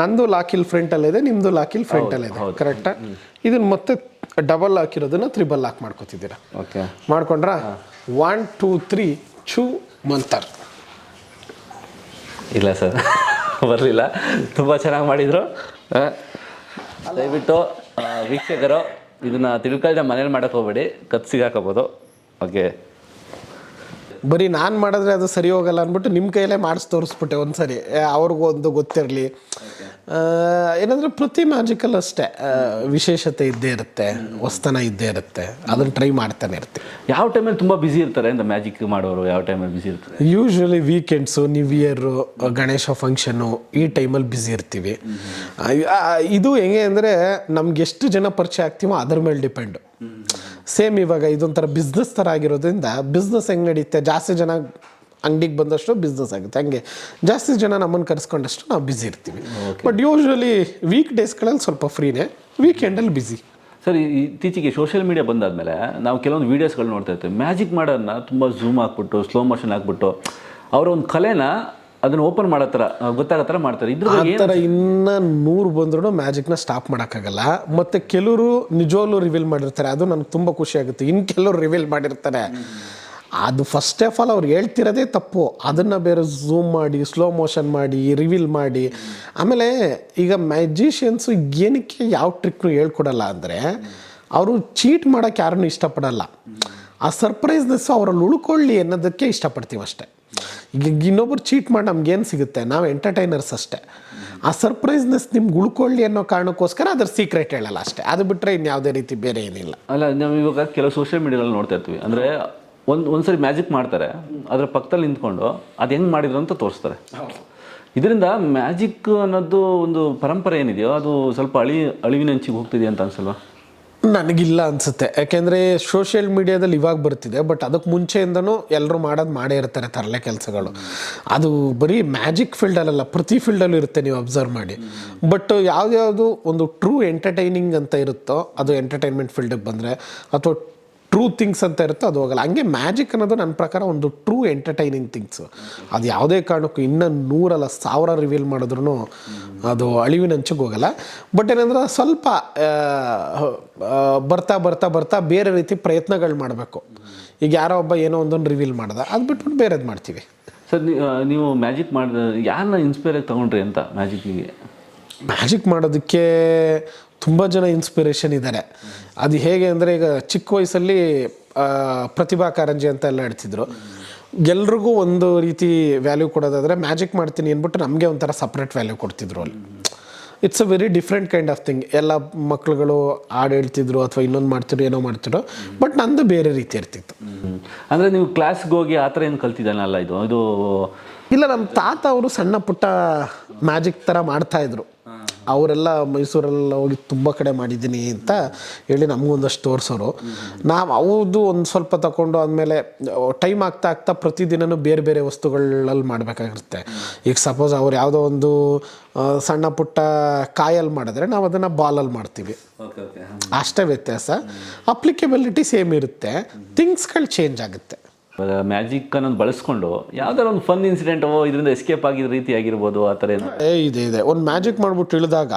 Speaker 1: ನಂದು ಲಾಕಿಲ್ ಫ್ರಂಟಲ್ಲಿದೆ ನಿಮ್ಮದು ಲಾಕಿಲ್ ಫ್ರಂಟಲ್ಲಿದೆ ಕರೆಕ್ಟಾ ಇದನ್ನ ಮತ್ತೆ ಡಬಲ್ ಹಾಕಿರೋದನ್ನ ತ್ರಿಬಲ್ ಲಾಕ್ ಮಾಡ್ಕೋತಿದ್ದೀರಾ?
Speaker 2: ಓಕೆ.
Speaker 1: ಮಾಡ್ಕೊಂಡ್ರ? ಒನ್ ಟೂ ತ್ರೀ ಚೂ ಮಂತರ್
Speaker 2: ಇಲ್ಲ ಸರ್ ಬರಲಿಲ್ಲ. ತುಂಬ ಚೆನ್ನಾಗಿ ಮಾಡಿದರು. ದಯವಿಟ್ಟು ವೀಕ್ಷಕರು ಇದನ್ನು ತಿಳ್ಕೊಳ್ದೆ ಮನೇಲಿ ಮಾಡಕ್ಕೆ ಹೋಗ್ಬೇಡಿ. ಕತ್ ಸಿಗಾಕೋಬೋದು. ಓಕೆ.
Speaker 1: ಬರೀ ನಾನು ಮಾಡಿದ್ರೆ ಅದು ಸರಿ ಹೋಗಲ್ಲ ಅಂದ್ಬಿಟ್ಟು ನಿಮ್ಮ ಕೈಯಲ್ಲೇ ಮಾಡಿಸಿ ತೋರಿಸ್ಬಿಟ್ಟೆ ಒಂದ್ಸರಿ. ಅವ್ರಿಗೊಂದು ಗೊತ್ತಿರಲಿ. ಏನಂದ್ರೆ ಪ್ರತಿ ಮ್ಯಾಜಿಕಲ್ ಅಷ್ಟೇ. ವಿಶೇಷತೆ ಇದ್ದೇ ಇರುತ್ತೆ. ಹೊಸ್ತನ ಇದ್ದೇ ಇರುತ್ತೆ. ಅದನ್ನು ಟ್ರೈ ಮಾಡ್ತಾನೆ ಇರ್ತೀವಿ.
Speaker 2: ಯಾವ ಟೈಮಲ್ಲಿ ತುಂಬ ಬ್ಯುಸಿ ಇರ್ತಾರೆ ಅಂತ ಮ್ಯಾಜಿಕ್ ಮಾಡೋರು ಯಾವ ಟೈಮಲ್ಲಿ ಬ್ಯುಸಿ ಇರ್ತಾರೆ?
Speaker 1: Usually weekends new year Ganesha function ಈ ಟೈಮಲ್ಲಿ ಬ್ಯುಸಿ ಇರ್ತೀವಿ. ಇದು ಹೆಂಗೆ ಅಂದರೆ ನಮ್ಗೆ ಎಷ್ಟು ಜನ ಪರಿಚಯ ಆಗ್ತೀವೋ ಅದ್ರ ಮೇಲೆ ಡಿಪೆಂಡು ಸೇಮ್ ಇವಾಗ ಇದೊಂಥರ ಬಿಸ್ನೆಸ್ ಥರ ಆಗಿರೋದ್ರಿಂದ ಬಿಸ್ನೆಸ್ ಹೆಂಗೆ ನಡೆಯುತ್ತೆ ಜಾಸ್ತಿ ಜನ ಅಂಗಡಿಗೆ ಬಂದಷ್ಟು ಬಿಸ್ನೆಸ್ ಆಗುತ್ತೆ. ಹಂಗೆ ಜಾಸ್ತಿ ಜನ ನಮ್ಮನ್ನು ಕರೆಸ್ಕೊಂಡಷ್ಟು ನಾವು ಬ್ಯುಸಿ ಇರ್ತೀವಿ. ಬಟ್ ಯೂಶ್ವಲಿ ವೀಕ್ ಡೇಸ್ಗಳಲ್ಲಿ ಸ್ವಲ್ಪ ಫ್ರೀನೇ ವೀಕೆಂಡಲ್ಲಿ ಬ್ಯುಸಿ
Speaker 2: ಸರ್ ಇತ್ತೀಚೆಗೆ ಸೋಷಿಯಲ್ ಮೀಡಿಯಾ ಬಂದಾದಮೇಲೆ ನಾವು ಕೆಲವೊಂದು ವೀಡಿಯೋಸ್ಗಳು ನೋಡ್ತಾ ಇರ್ತೀವಿ. ಮ್ಯಾಜಿಕ್ ಮಾಡೋದನ್ನ ತುಂಬ ಝೂಮ್ ಹಾಕ್ಬಿಟ್ಟು ಸ್ಲೋ ಮೋಷನ್ ಹಾಕ್ಬಿಟ್ಟು ಅವರ ಒಂದು ಕಲೆನ ಅದನ್ನು ಓಪನ್ ಮಾಡೋ ಥರ ಗೊತ್ತಾಗೋ ಥರ ಮಾಡ್ತಾರೆ. ಇದ್ರ
Speaker 1: ಆ ಥರ ಇನ್ನ ನೂರು ಬಂದ್ರೂ ಮ್ಯಾಜಿಕ್ನ ಸ್ಟಾಪ್ ಮಾಡೋಕ್ಕಾಗಲ್ಲ. ಮತ್ತು ಕೆಲವರು ನಿಜವಾಗ್ಲೂ ರಿವೀಲ್ ಮಾಡಿರ್ತಾರೆ. ಅದು ನನಗೆ ತುಂಬ ಖುಷಿ ಆಗುತ್ತೆ. ಇನ್ನು ಕೆಲವರು ರಿವೀಲ್ ಮಾಡಿರ್ತಾರೆ. ಅದು ಫಸ್ಟ್ ಆಫ್ ಆಲ್ ಅವ್ರು ಹೇಳ್ತಿರೋದೇ ತಪ್ಪು. ಅದನ್ನು ಬೇರೆ ಝೂಮ್ ಮಾಡಿ ಸ್ಲೋ ಮೋಷನ್ ಮಾಡಿ ರಿವೀಲ್ ಮಾಡಿ. ಆಮೇಲೆ ಈಗ ಮ್ಯಾಜಿಷಿಯನ್ಸು ಏನಕ್ಕೆ ಯಾವ ಟ್ರಿಕ್ನು ಹೇಳ್ಕೊಡಲ್ಲ ಅಂದರೆ ಅವರು ಚೀಟ್ ಮಾಡೋಕ್ಕೆ ಯಾರನ್ನೂ ಇಷ್ಟಪಡಲ್ಲ. ಆ ಸರ್ಪ್ರೈಸ್ನೆಸ್ಸು ಅವರಲ್ಲಿ ಉಳ್ಕೊಳ್ಳಿ ಅನ್ನೋದಕ್ಕೆ ಇಷ್ಟಪಡ್ತೀವಿ ಅಷ್ಟೇ ಈಗ ಇನ್ನೊಬ್ರು ಚೀಟ್ ಮಾಡಿ ನಮ್ಗೇನು ಸಿಗುತ್ತೆ? ನಾವು ಎಂಟರ್ಟೈನರ್ಸ್ ಅಷ್ಟೇ. ಆ ಸರ್ಪ್ರೈಸ್ನೆಸ್ ನಿಮ್ಗೆ ಉಳ್ಕೊಳ್ಳಿ ಅನ್ನೋ ಕಾರಣಕ್ಕೋಸ್ಕರ ಅದ್ರ ಸೀಕ್ರೆಟ್ ಹೇಳಲ್ಲ ಅಷ್ಟೇ. ಅದು ಬಿಟ್ಟರೆ ಇನ್ಯಾವುದೇ ರೀತಿ ಬೇರೆ ಏನಿಲ್ಲ.
Speaker 2: ಅಲ್ಲ, ನಾವು ಇವಾಗ ಕೆಲವು ಸೋಷಿಯಲ್ ಮೀಡಿಯಾದಲ್ಲಿ ನೋಡ್ತಾ ಇರ್ತೀವಿ. ಅಂದರೆ ಒಂದು, ಒಂದ್ಸರಿ ಮ್ಯಾಜಿಕ್ ಮಾಡ್ತಾರೆ. ಅದರ ಪಕ್ಕದಲ್ಲಿ ನಿಂತ್ಕೊಂಡು ಅದು ಹೆಂಗೆ ಮಾಡಿದ್ರು ಅಂತ ತೋರಿಸ್ತಾರೆ. ಇದರಿಂದ ಮ್ಯಾಜಿಕ್ ಅನ್ನೋದು ಒಂದು ಪರಂಪರೆ ಏನಿದೆಯೋ, ಅದು ಸ್ವಲ್ಪ ಅಳಿ ಅಳಿವಿನಂಚಿಗೆ ಹೋಗ್ತಿದೆಯಾ ಅಂತ ಅನ್ಸಲ್ವಾ?
Speaker 1: ನನಗಿಲ್ಲ ಅನ್ಸುತ್ತೆ. ಯಾಕೆಂದರೆ ಸೋಷಿಯಲ್ ಮೀಡಿಯಾದಲ್ಲಿ ಇವಾಗ ಬರ್ತಿದೆ ಬಟ್ ಅದಕ್ಕೆ ಮುಂಚೆಯಿಂದನೂ ಎಲ್ಲರೂ ಮಾಡೋದು ಮಾಡೇ ಇರ್ತಾರೆ ತರಲೆ ಕೆಲಸಗಳು. ಅದು ಬರೀ ಮ್ಯಾಜಿಕ್ ಫೀಲ್ಡಲ್ಲ ಪ್ರತಿ ಫೀಲ್ಡಲ್ಲೂ ಇರುತ್ತೆ ನೀವು ಅಬ್ಸರ್ವ್ ಮಾಡಿ. ಬಟ್ ಯಾವುದ್ಯಾವುದು ಒಂದು ಟ್ರೂ ಎಂಟರ್ಟೈನಿಂಗ್ ಅಂತ ಇರುತ್ತೋ, ಅದು ಎಂಟರ್ಟೈನ್ಮೆಂಟ್ ಫೀಲ್ಡಿಗೆ ಬಂದರೆ, ಅಥವಾ ಟ್ರೂ ಥಿಂಗ್ಸ್ ಅಂತ ಇರುತ್ತೋ ಅದು ಹೋಗಲ್ಲ. ಹಂಗೆ ಮ್ಯಾಜಿಕ್ ಅನ್ನೋದು ನನ್ನ ಪ್ರಕಾರ ಒಂದು ಟ್ರೂ ಎಂಟರ್ಟೈನಿಂಗ್ ಥಿಂಗ್ಸು ಅದು ಯಾವುದೇ ಕಾರಣಕ್ಕೂ ಇನ್ನೂ ನೂರಲ್ಲ ಸಾವಿರ ರಿವೀಲ್ ಮಾಡಿದ್ರು ಅದು ಅಳಿವಿನಂಚಿಗೆ ಹೋಗಲ್ಲ. ಬಟ್ ಏನಂದ್ರೆ ಸ್ವಲ್ಪ ಬರ್ತಾ ಬರ್ತಾ ಬರ್ತಾ ಬೇರೆ ರೀತಿ ಪ್ರಯತ್ನಗಳು ಮಾಡಬೇಕು. ಈಗ ಯಾರೋ ಒಬ್ಬ ಏನೋ ಒಂದೊಂದು ರಿವೀಲ್ ಮಾಡ್ದ ಅದು ಬಿಟ್ಬಿಟ್ಟು ಬೇರೆದು ಮಾಡ್ತೀವಿ.
Speaker 2: ಸರ್ ನೀವು ಮ್ಯಾಜಿಕ್ ಮಾಡಿದ ಯಾರನ್ನ ಇನ್ಸ್ಪೈರ್ ಆಗಿ ತೊಗೊಂಡ್ರಿ ಅಂತ ಮ್ಯಾಜಿಕ್ಕಿಗೆ
Speaker 1: ಮ್ಯಾಜಿಕ್ ಮಾಡೋದಕ್ಕೆ ತುಂಬ ಜನ ಇನ್ಸ್ಪಿರೇಷನ್ ಇದ್ದಾರೆ ಅದು ಹೇಗೆ ಅಂದರೆ ಈಗ ಚಿಕ್ಕ ವಯಸ್ಸಲ್ಲಿ ಪ್ರತಿಭಾ ಕಾರಂಜಿ ಅಂತ ಎಲ್ಲ ಆಡ್ತಿದ್ರು ಎಲ್ರಿಗೂ ಒಂದು ರೀತಿ ವ್ಯಾಲ್ಯೂ ಕೊಡೋದಾದರೆ ಮ್ಯಾಜಿಕ್ ಮಾಡ್ತೀನಿ ಅಂದ್ಬಿಟ್ಟು ನಮಗೆ ಒಂಥರ ಸಪ್ರೇಟ್ ವ್ಯಾಲ್ಯೂ ಕೊಡ್ತಿದ್ರು ಅಲ್ಲಿ. It's a very different kind of thing ಎಲ್ಲ ಮಕ್ಳುಗಳು ಹಾಡು ಹೇಳ್ತಿದ್ರು ಅಥವಾ ಇನ್ನೊಂದು ಮಾಡ್ತಿದ್ರು ಏನೋ ಮಾಡ್ತಿದ್ರು. ಬಟ್ ನಂದು ಬೇರೆ ರೀತಿ ಇರ್ತಿತ್ತು.
Speaker 2: ಅಂದರೆ ನೀವು ಕ್ಲಾಸ್ಗೆ ಹೋಗಿ ಆ ಥರ ಏನು ಕಲ್ತಿದ್ದಾನಲ್ಲ ಇದು? ಇದು
Speaker 1: ಇಲ್ಲ ನಮ್ಮ ತಾತ ಅವರು ಸಣ್ಣ ಪುಟ್ಟ ಮ್ಯಾಜಿಕ್ ಥರ ಮಾಡ್ತಾಯಿದ್ರು ಅವರೆಲ್ಲ ಮೈಸೂರೆಲ್ಲ ಹೋಗಿ ತುಂಬ ಕಡೆ ಮಾಡಿದ್ದೀನಿ ಅಂತ ಹೇಳಿ ನಮಗೊಂದಷ್ಟು ತೋರಿಸೋರು. ನಾವು ಅವ್ರದ್ದು ಒಂದು ಸ್ವಲ್ಪ ತಗೊಂಡು ಆದಮೇಲೆ ಟೈಮ್ ಆಗ್ತಾ ಆಗ್ತಾ ಪ್ರತಿದಿನನೂ ಬೇರೆ ಬೇರೆ ವಸ್ತುಗಳಲ್ಲಿ ಮಾಡಬೇಕಾಗಿರುತ್ತೆ. ಈಗ ಸಪೋಸ್ ಅವ್ರು ಯಾವುದೋ ಒಂದು ಸಣ್ಣ ಪುಟ್ಟ ಕಾಯಲ್ಲಿ ಮಾಡಿದ್ರೆ ನಾವು ಅದನ್ನು ಬಾಲಲ್ಲಿ ಮಾಡ್ತೀವಿ. ಅಷ್ಟೇ ವ್ಯತ್ಯಾಸ. ಅಪ್ಲಿಕೇಬಿಲಿಟಿ ಸೇಮ್ ಇರುತ್ತೆ. ಥಿಂಗ್ಸ್ಗಳು ಚೇಂಜ್ ಆಗುತ್ತೆ.
Speaker 2: ಮ್ಯಾಜಿಕ್ ಅನ್ನೋದು ಬಳಸ್ಕೊಂಡು ಯಾವ್ದಾರ ಒಂದು ಫನ್ ಇನ್ಸಿಡೆಂಟ್ ಇದರಿಂದ ಎಸ್ಕೇಪ್ ಆಗಿದ ರೀತಿ ಆಗಿರ್ಬೋದು ಆ ಥರ
Speaker 1: ಏ, ಇದೆ ಇದೆ. ಒಂದು ಮ್ಯಾಜಿಕ್ ಮಾಡ್ಬಿಟ್ಟು ಇಳಿದಾಗ,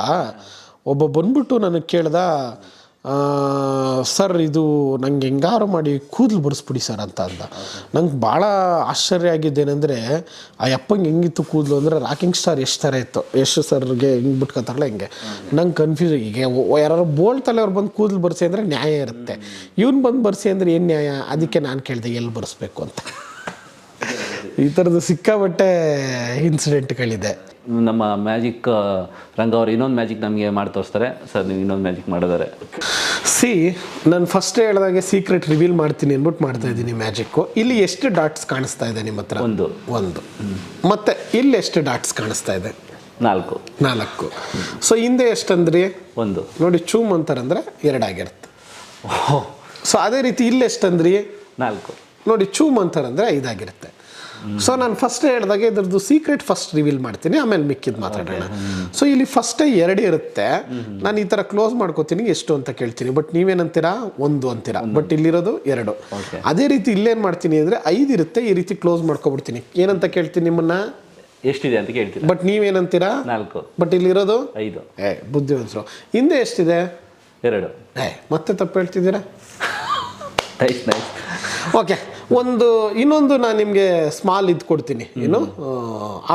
Speaker 1: ಒಬ್ಬ ಬಂದ್ಬಿಟ್ಟು ನನಗೆ ಕೇಳ್ದ ಸರ್, ಇದು ನಂಗೆ ಹೆಂಗಾರು ಮಾಡಿ ಕೂದಲು ಬರೆಸ್ಬಿಡಿ ಸರ್ ಅಂತ ಅಂದ. ನಂಗೆ ಭಾಳ ಆಶ್ಚರ್ಯ ಆಗಿದ್ದೇನೆಂದರೆ, ಆ ಅಪ್ಪಂಗೆ ಹೆಂಗಿತ್ತು ಕೂದಲು ಅಂದರೆ ರಾಕಿಂಗ್ ಸ್ಟಾರ್ ಎಷ್ಟು ಥರ ಇತ್ತು. ಎಷ್ಟು ಸರ್ಗೆ ಹಿಂಗೆ ಬಿಟ್ಕೊತಾರಲ್ಲ ಹಿಂಗೆ. ನಂಗೆ ಕನ್ಫ್ಯೂಸ್ ಈಗ ಯಾರು ಬೋಲ್ಡ್ ತಲೆಯವ್ರು ಬಂದು ಕೂದಲು ಬರ್ಸಿ ಅಂದರೆ ನ್ಯಾಯ ಇರುತ್ತೆ. ಇವ್ನು ಬಂದು ಬರ್ಸಿ ಅಂದರೆ ಏನು ನ್ಯಾಯ? ಅದಕ್ಕೆ ನಾನು ಕೇಳಿದೆ ಎಲ್ಲಿ ಬರೆಸ್ಬೇಕು ಅಂತ. ಈ ಥರದ್ದು ಸಿಕ್ಕಾಬಟ್ಟೆ ಇನ್ಸಿಡೆಂಟ್ಗಳಿದೆ
Speaker 2: ನಮ್ಮ ಮ್ಯಾಜಿಕ್ ರಂಗ ಅವ್ರು ಇನ್ನೊಂದು ಮ್ಯಾಜಿಕ್ ನಮಗೆ ಮಾಡಿ ತೋರಿಸ್ತಾರೆ. ಸರ್ ನೀವು ಇನ್ನೊಂದು ಮ್ಯಾಜಿಕ್ ಮಾಡಿದ್ದಾರೆ
Speaker 1: ಸಿ ನಾನು ಫಸ್ಟ್ ಹೇಳ್ದಾಗೆ ಸೀಕ್ರೆಟ್ ರಿವೀಲ್ ಮಾಡ್ತೀನಿ ಅಂದ್ಬಿಟ್ಟು ಮಾಡ್ತಾ ಇದ್ದೀನಿ ಮ್ಯಾಜಿಕ್ಕು ಇಲ್ಲಿ ಎಷ್ಟು ಡಾಟ್ಸ್ ಕಾಣಿಸ್ತಾ ಇದೆ ನಿಮ್ಮ ಹತ್ರ?
Speaker 2: ಒಂದು.
Speaker 1: ಒಂದು. ಮತ್ತೆ ಇಲ್ಲಿ ಎಷ್ಟು ಡಾಟ್ಸ್ ಕಾಣಿಸ್ತಾ ಇದೆ?
Speaker 2: ನಾಲ್ಕು.
Speaker 1: ನಾಲ್ಕು. ಸೊ ಹಿಂದೆ ಎಷ್ಟಂದ್ರಿ?
Speaker 2: ಒಂದು.
Speaker 1: ನೋಡಿ ಚೂಮ್ ಅಂತಾರಂದ್ರೆ ಎರಡಾಗಿರುತ್ತೆ ಸೊ ಅದೇ ರೀತಿ ಇಲ್ಲಿ ಎಷ್ಟಂದ್ರಿ?
Speaker 2: ನಾಲ್ಕು.
Speaker 1: ನೋಡಿ ಚೂಮ್ ಅಂತಾರಂದ್ರೆ ಐದಾಗಿರುತ್ತೆ. ಸೊ ನಾನು ಫಸ್ಟ್ ಹೇಳಿದಾಗ ಇದ್ರದ್ದು ಸೀಕ್ರೆಟ್ ಫಸ್ಟ್ ರಿವೀಲ್ ಮಾಡ್ತೀನಿ ಆಮೇಲೆ ಮಿಕ್ಕಿದ್ ಮಾತಾಡೋಣ. ಸೊ ಇಲ್ಲಿ ಫಸ್ಟೇ ಎರಡು ಇರುತ್ತೆ. ನಾನು ಈ ಥರ ಕ್ಲೋಸ್ ಮಾಡ್ಕೋತೀನಿ ಎಷ್ಟು ಅಂತ ಕೇಳ್ತೀನಿ. ಬಟ್ ನೀವೇನಂತೀರಾ? ಒಂದು ಅಂತೀರಾ. ಬಟ್ ಇಲ್ಲಿರೋದು ಎರಡು. ಅದೇ ರೀತಿ ಇಲ್ಲೇನು ಮಾಡ್ತೀನಿ ಅಂದರೆ ಐದು ಇರುತ್ತೆ ಈ ರೀತಿ ಕ್ಲೋಸ್ ಮಾಡ್ಕೊಬಿಡ್ತೀನಿ. ಏನಂತ ಕೇಳ್ತೀನಿ ನಿಮ್ಮನ್ನ?
Speaker 2: ಎಷ್ಟಿದೆ ಅಂತ ಕೇಳ್ತೀನಿ
Speaker 1: ಬಟ್ ನೀವೇನಂತೀರಾ?
Speaker 2: ನಾಲ್ಕು.
Speaker 1: ಬಟ್ ಇಲ್ಲಿರೋದು?
Speaker 2: ಐದು.
Speaker 1: ಏ ಬುದ್ಧಿವಂತರು. ಹಿಂದೆ ಎಷ್ಟಿದೆ?
Speaker 2: ಎರಡು.
Speaker 1: ಏ ಮತ್ತೆ ತಪ್ಪು ಹೇಳ್ತಿದ್ದೀರಾ?
Speaker 2: ನೈಸ್ ನೈಸ್
Speaker 1: ಓಕೆ ಒಂದು ಇನ್ನೊಂದು ನಾನು ನಿಮಗೆ ಸ್ಮಾಲ್ ಇದು ಕೊಡ್ತೀನಿ ಏನು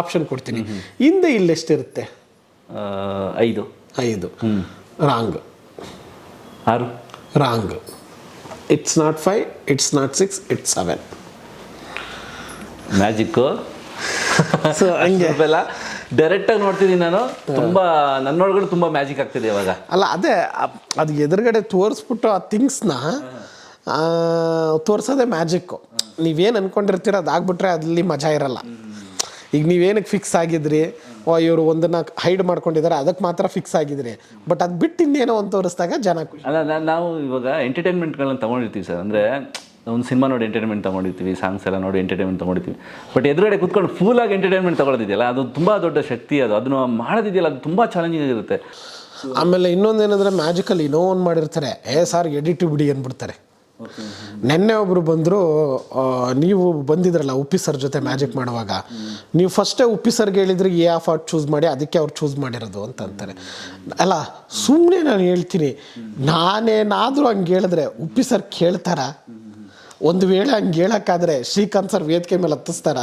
Speaker 1: ಆಪ್ಷನ್ ಕೊಡ್ತೀನಿ. ಹಿಂದೆ ಇಲ್ಲೆಷ್ಟಿರುತ್ತೆ
Speaker 2: ಐದು.
Speaker 1: ಐದು. ರಾಂಗ್
Speaker 2: ಆರು.
Speaker 1: Wrong it's not five it's not six it's seven
Speaker 2: magic
Speaker 1: so ಹಂಗೆ.
Speaker 2: ಡೈರೆಕ್ಟ್ ಡೈರೆಕ್ಟಾಗಿ ನೋಡ್ತಿದ್ದೀನಿ ನಾನು. ತುಂಬ ನನ್ನೊಳಗಡೆ ತುಂಬ ಮ್ಯಾಜಿಕ್ ಆಗ್ತಿದೆ ಇವಾಗ.
Speaker 1: ಅಲ್ಲ ಅದೇ ಅದು ಎದುರುಗಡೆ ತೋರಿಸ್ಬಿಟ್ಟು ಆ ಥಿಂಗ್ಸ್ನ ತೋರಿಸೋದೇ ಮ್ಯಾಜಿಕ್ಕು. ನೀವೇನು ಅಂದ್ಕೊಂಡಿರ್ತೀರ ಅದಾಗ್ಬಿಟ್ರೆ ಅಲ್ಲಿ ಮಜಾ ಇರಲ್ಲ. ಈಗ ನೀವೇನಕ್ಕೆ ಫಿಕ್ಸ್ ಆಗಿದ್ರಿ? ಓ ಇವರು ಒಂದನ್ನ ಹೈಡ್ ಮಾಡ್ಕೊಂಡಿದ್ದಾರೆ ಅದಕ್ಕೆ ಮಾತ್ರ ಫಿಕ್ಸ್ ಆಗಿದ್ರಿ. ಬಟ್ ಅದು ಬಿಟ್ಟು ಇನ್ನೇನೋ ಒಂದು ತೋರಿಸಿದಾಗ ಜನ ಖುಷಿ.
Speaker 2: ಅಲ್ಲ ನಾವು ಇವಾಗ ಎಂಟರ್ಟೈನ್ಮೆಂಟ್ಗಳನ್ನ ತೊಗೊಂಡಿರ್ತೀವಿ ಸರ್. ಅಂದರೆ ಒಂದು ಸಿನಿಮಾ ನೋಡಿ ಎಂಟರ್ಟೈನ್ಮೆಂಟ್ ತೊಗೊಂಡಿರ್ತೀವಿ ಸಾಂಗ್ಸ್ ಎಲ್ಲ ನೋಡಿ ಎಂಟರ್ಟೈನ್ಮೆಂಟ್ ತೊಗೊಂಡಿರ್ತೀವಿ. ಬಟ್ ಎದುರುಗಡೆ ಕೂತ್ಕೊಂಡು ಫುಲ್ಲಾಗಿ ಎಂಟರ್ಟೈನ್ಮೆಂಟ್ ತೊಗೊಳೋದಿದೆಯಲ್ಲ ಅದು ತುಂಬ ದೊಡ್ಡ ಶಕ್ತಿ ಅದು. ಅದನ್ನು ಮಾಡೋದಿದೆಯಲ್ಲ ಅದು ತುಂಬ ಚಾಲೆಂಜಿಂಗ್ ಇರುತ್ತೆ
Speaker 1: ಆಮೇಲೆ ಇನ್ನೊಂದೇನಂದ್ರೆ ಮ್ಯಾಜಿಕಲ್ಲಿ ಇನ್ನೋ ಒಂದು ಮಾಡಿರ್ತಾರೆ. ಏ ಸಾರ್ ಎಡಿಟ್ ಬಿಡಿ ಅಂದ್ಬಿಡ್ತಾರೆ. ನೆನ್ನೆ ಒಬ್ರು ಬಂದರು ನೀವು ಬಂದಿದ್ರಲ್ಲ ಉಪ್ಪಿ ಸರ್ ಜೊತೆ ಮ್ಯಾಜಿಕ್ ಮಾಡುವಾಗ. ನೀವು ಫಸ್ಟೇ ಉಪ್ಪಿ ಸರ್ಗೆ ಹೇಳಿದ್ರೆ ಎ ಆಫ್ ಆರ್ಟ್ ಚೂಸ್ ಮಾಡಿ ಅದಕ್ಕೆ ಅವ್ರು ಚೂಸ್ ಮಾಡಿರೋದು ಅಂತ ಅಂತಾರೆ. ಅಲ್ಲ ಸುಮ್ಮನೆ ನಾನು ಹೇಳ್ತೀನಿ ನಾನೇನಾದರೂ ಹಂಗೆ ಹೇಳಿದ್ರೆ ಉಪ್ಪಿ ಸರ್ ಕೇಳ್ತಾರ? ಒಂದು ವೇಳೆ ಹಂಗೆ ಹೇಳಕ್ಕಾದ್ರೆ ಶ್ರೀಕಾಂತ್ ಸರ್ ವೇದಿಕೆ ಮೇಲೆ ಹತ್ತಿಸ್ತಾರ?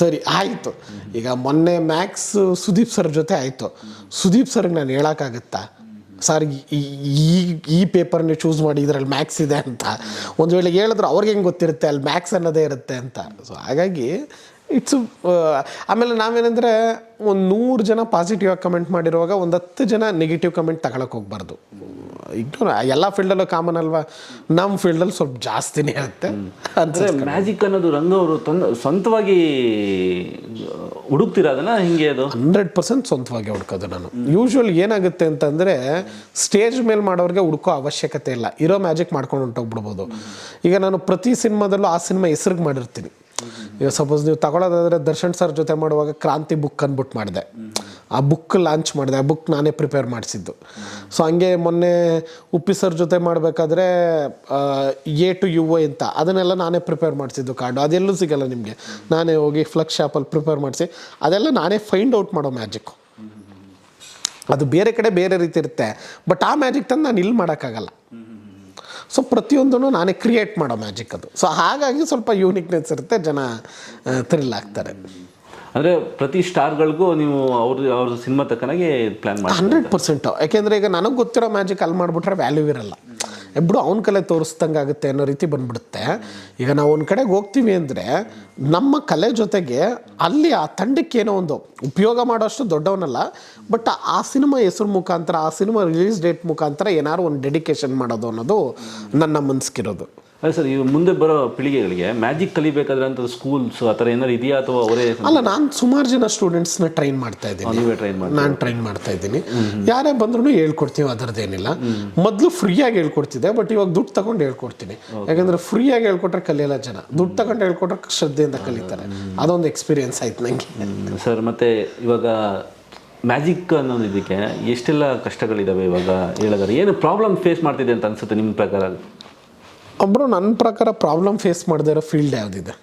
Speaker 1: ಸರಿ ಆಯಿತು. ಈಗ ಮೊನ್ನೆ ಮ್ಯಾಕ್ಸ್ ಸುದೀಪ್ ಸರ್ ಜೊತೆ ಆಯಿತು. ಸುದೀಪ್ ಸರ್ಗೆ ನಾನು ಹೇಳೋಕ್ಕಾಗತ್ತಾ? ಸರ್ ಈ ಈ ಪೇಪರ್ನ ಚೂಸ್ ಮಾಡಿ ಇದರಲ್ಲಿ ಮ್ಯಾಕ್ಸ್ ಇದೆ ಅಂತ. ಒಂದು ವೇಳೆ ಹೇಳಿದ್ರೆ ಅವ್ರಿಗೆ ಹೆಂಗೆ ಗೊತ್ತಿರುತ್ತೆ? ಅಲ್ಲಿ ಮ್ಯಾಕ್ಸ್ ಅನ್ನೋದೇ ಇರುತ್ತೆ ಅಂತ. ಸೊ ಹಾಗಾಗಿ ಇಟ್ಸ್ ಆಮೇಲೆ ನಾವೇನಂದರೆ ಒಂದು ನೂರು ಜನ ಪಾಸಿಟಿವ್ ಆಗಿ ಕಮೆಂಟ್ ಮಾಡಿರುವಾಗ ಒಂದು ಹತ್ತು ಜನ ನೆಗೆಟಿವ್ ಕಮೆಂಟ್ ತಗೊಳಕ್ಕೆ ಹೋಗ್ಬಾರ್ದು. ಇಗ್ನೋರ್ ಎಲ್ಲ ಫೀಲ್ಡಲ್ಲೂ ಕಾಮನ್ ಅಲ್ವಾ? ನಮ್ಮ ಫೀಲ್ಡಲ್ಲಿ ಸ್ವಲ್ಪ ಜಾಸ್ತಿನೇ ಇರುತ್ತೆ.
Speaker 2: ಅಂದರೆ ಮ್ಯಾಜಿಕ್ ಅನ್ನೋದು ರಂಗ ಅವರು ತಂದ ಸ್ವಂತವಾಗಿ ಹುಡುಕ್ತೀರ ಅದನ್ನ? ಹಿಂಗೆ ಅದು?
Speaker 1: ಹಂಡ್ರೆಡ್ ಪರ್ಸೆಂಟ್ ಸ್ವಂತವಾಗಿ ಹುಡ್ಕೋದು ನಾನು. ಯೂಶ್ವಲ್ ಏನಾಗುತ್ತೆ ಅಂತಂದರೆ ಸ್ಟೇಜ್ ಮೇಲೆ ಮಾಡೋರಿಗೆ ಹುಡ್ಕೋ ಅವಶ್ಯಕತೆ ಇಲ್ಲ. ಇರೋ ಮ್ಯಾಜಿಕ್ ಮಾಡ್ಕೊಂಡು ಹೊಂಟೋಗ್ಬಿಡ್ಬೋದು. ಈಗ ನಾನು ಪ್ರತಿ ಸಿನಿಮಾದಲ್ಲೂ ಆ ಸಿನಿಮಾ ಹೆಸ್ರಿಗೆ ಮಾಡಿರ್ತೀನಿ. ಈಗ ಸಪೋಸ್ ನೀವು ತಗೊಳ್ಳೋದಾದ್ರೆ ದರ್ಶನ್ ಸರ್ ಜೊತೆ ಮಾಡುವಾಗ ಕ್ರಾಂತಿ ಬುಕ್ ಅಂದ್ಬಿಟ್ಟು ಮಾಡಿದೆ. ಆ ಬುಕ್ ಲಾಂಚ್ ಮಾಡಿದೆ. ಆ ಬುಕ್ ನಾನೇ ಪ್ರಿಪೇರ್ ಮಾಡಿಸಿದ್ದು. ಸೊ ಹಂಗೆ ಮೊನ್ನೆ ಉಪ್ಪಿ ಸರ್ ಜೊತೆ ಮಾಡಬೇಕಾದ್ರೆ ಎ ಟು ಯು ಒ ಅಂತ ಅದನ್ನೆಲ್ಲ ನಾನೇ ಪ್ರಿಪೇರ್ ಮಾಡಿಸಿದ್ದು ಕಾರ್ಡು ಅದೆಲ್ಲೂ ಸಿಗಲ್ಲ ನಿಮಗೆ. ನಾನೇ ಹೋಗಿ ಫ್ಲಕ್ಸ್ ಶಾಪಲ್ಲಿ ಪ್ರಿಪೇರ್ ಮಾಡಿಸಿ, ಅದೆಲ್ಲ ನಾನೇ ಫೈಂಡ್ ಔಟ್ ಮಾಡೋ ಮ್ಯಾಜಿಕ್ಕು ಅದು ಬೇರೆ ಕಡೆ ಬೇರೆ ರೀತಿ ಇರುತ್ತೆ. ಬಟ್ ಆ ಮ್ಯಾಜಿಕ್ ತಂದು ನಾನು ಇಲ್ಲಿ ಮಾಡೋಕ್ಕಾಗಲ್ಲ. ಸೊ ಪ್ರತಿಯೊಂದನ್ನು ನಾನೇ ಕ್ರಿಯೇಟ್ ಮಾಡೋ ಮ್ಯಾಜಿಕ್ ಅದು. ಸೊ ಹಾಗಾಗಿ ಸ್ವಲ್ಪ ಯೂನಿಕ್ನೆಸ್ ಇರುತ್ತೆ, ಜನ ಥ್ರಿಲ್ ಆಗ್ತಾರೆ.
Speaker 2: ಅಂದ್ರೆ ಪ್ರತಿ ಸ್ಟಾರ್ಗಳಿಗೂ ನೀವು ಅವ್ರ ಅವ್ರ ಸಿನಿಮಾ ತಕ್ಕನಾಗೆ ಪ್ಲಾನ್ ಮಾಡಿ
Speaker 1: ಹಂಡ್ರೆಡ್ ಪರ್ಸೆಂಟು. ಯಾಕೆಂದರೆ ಈಗ ನನಗೆ ಗೊತ್ತಿರೋ ಮ್ಯಾಜಿಕ್ ಅಲ್ಲಿ ಮಾಡಿಬಿಟ್ರೆ ವ್ಯಾಲ್ಯೂ ಇರಲ್ಲ. ಎಬ್ಬಿಡು ಅವನ ಕಲೆ ತೋರಿಸ್ದಂಗೆ ಆಗುತ್ತೆ ಅನ್ನೋ ರೀತಿ ಬಂದ್ಬಿಡುತ್ತೆ. ಈಗ ನಾವು ಒಂದು ಕಡೆಗೆ ಹೋಗ್ತೀವಿ ಅಂದರೆ ನಮ್ಮ ಕಲೆ ಜೊತೆಗೆ ಅಲ್ಲಿ ಆ ತಂಡಕ್ಕೆ ಏನೋ ಒಂದು ಉಪಯೋಗ ಮಾಡೋಷ್ಟು ದೊಡ್ಡವನಲ್ಲ, ಬಟ್ ಆ ಸಿನಿಮಾ ಹೆಸರು ಮುಖಾಂತರ, ಆ ಸಿನಿಮಾ ರಿಲೀಸ್ ಡೇಟ್ ಮುಖಾಂತರ ಏನಾದ್ರು ಒಂದು ಡೆಡಿಕೇಶನ್ ಮಾಡೋದು ಅನ್ನೋದು ನನ್ನ ಮನಸ್ಸಿರೋದು
Speaker 2: ಅದೇ ಸರ್ ಇವು ಮುಂದೆ ಬರೋ ಪೀಳಿಗೆಗಳಿಗೆ ಮ್ಯಾಜಿಕ್ ಕಲಿಬೇಕಾದ್ರೆ ಅಂತ ಸ್ಕೂಲ್ಸ್ ಆ ಥರ ಏನಾದ್ರು ಇದೆಯಾ ಅಥವಾ ಅವರೇ
Speaker 1: ಅಲ್ಲ ನಾನು ಸುಮಾರು ಜನ ಸ್ಟೂಡೆಂಟ್ಸ್ನ ಟ್ರೈನ್ ಮಾಡ್ತಾ ಇದ್ದೀನಿ.
Speaker 2: ನೀವೇ ಟ್ರೈನ್ ಮಾಡಿ
Speaker 1: ನಾನು ಟ್ರೈನ್ ಮಾಡ್ತಾ ಇದ್ದೀನಿ. ಯಾರೇ ಬಂದ್ರೂ ಹೇಳ್ಕೊಡ್ತೀವಿ ಅದರದ್ದೇನಿಲ್ಲ ಮೊದಲು ಫ್ರೀಯಾಗಿ ಹೇಳ್ಕೊಡ್ತಿದ್ದೆ ಬಟ್ ಇವಾಗ ದುಡ್ಡು ತಗೊಂಡು ಹೇಳ್ಕೊಡ್ತೀನಿ. ಯಾಕಂದ್ರೆ ಫ್ರೀಯಾಗಿ ಹೇಳ್ಕೊಟ್ರೆ ಕಲಿಯಲ್ಲ ಜನ. ದುಡ್ಡು ತಗೊಂಡು ಹೇಳ್ಕೊಟ್ರೆ ಶ್ರದ್ಧೆಯಿಂದ ಕಲಿತಾರೆ. ಅದೊಂದು ಎಕ್ಸ್ಪೀರಿಯನ್ಸ್ ಆಯ್ತು ನನಗೆ
Speaker 2: ಸರ್ ಮತ್ತೆ ಇವಾಗ ಮ್ಯಾಜಿಕ್ ಅನ್ನೋ ಇದಕ್ಕೆ ಎಷ್ಟೆಲ್ಲ ಕಷ್ಟಗಳಿದ್ದಾವೆ ಇವಾಗ ಹೇಳಿದ್ರೆ ಏನು ಪ್ರಾಬ್ಲಮ್ ಫೇಸ್ ಮಾಡ್ತಿದೆ ಅಂತ ಅನ್ಸುತ್ತೆ ನಿಮ್ಮ ಪ್ರಕಾರ?
Speaker 1: ಒಬ್ಬರು ನನ್ನ ಪ್ರಕಾರ ಪ್ರಾಬ್ಲಮ್ ಫೇಸ್ ಮಾಡದೇ ಇರೋ ಫೀಲ್ಡ್ ಯಾವುದಿದೆ?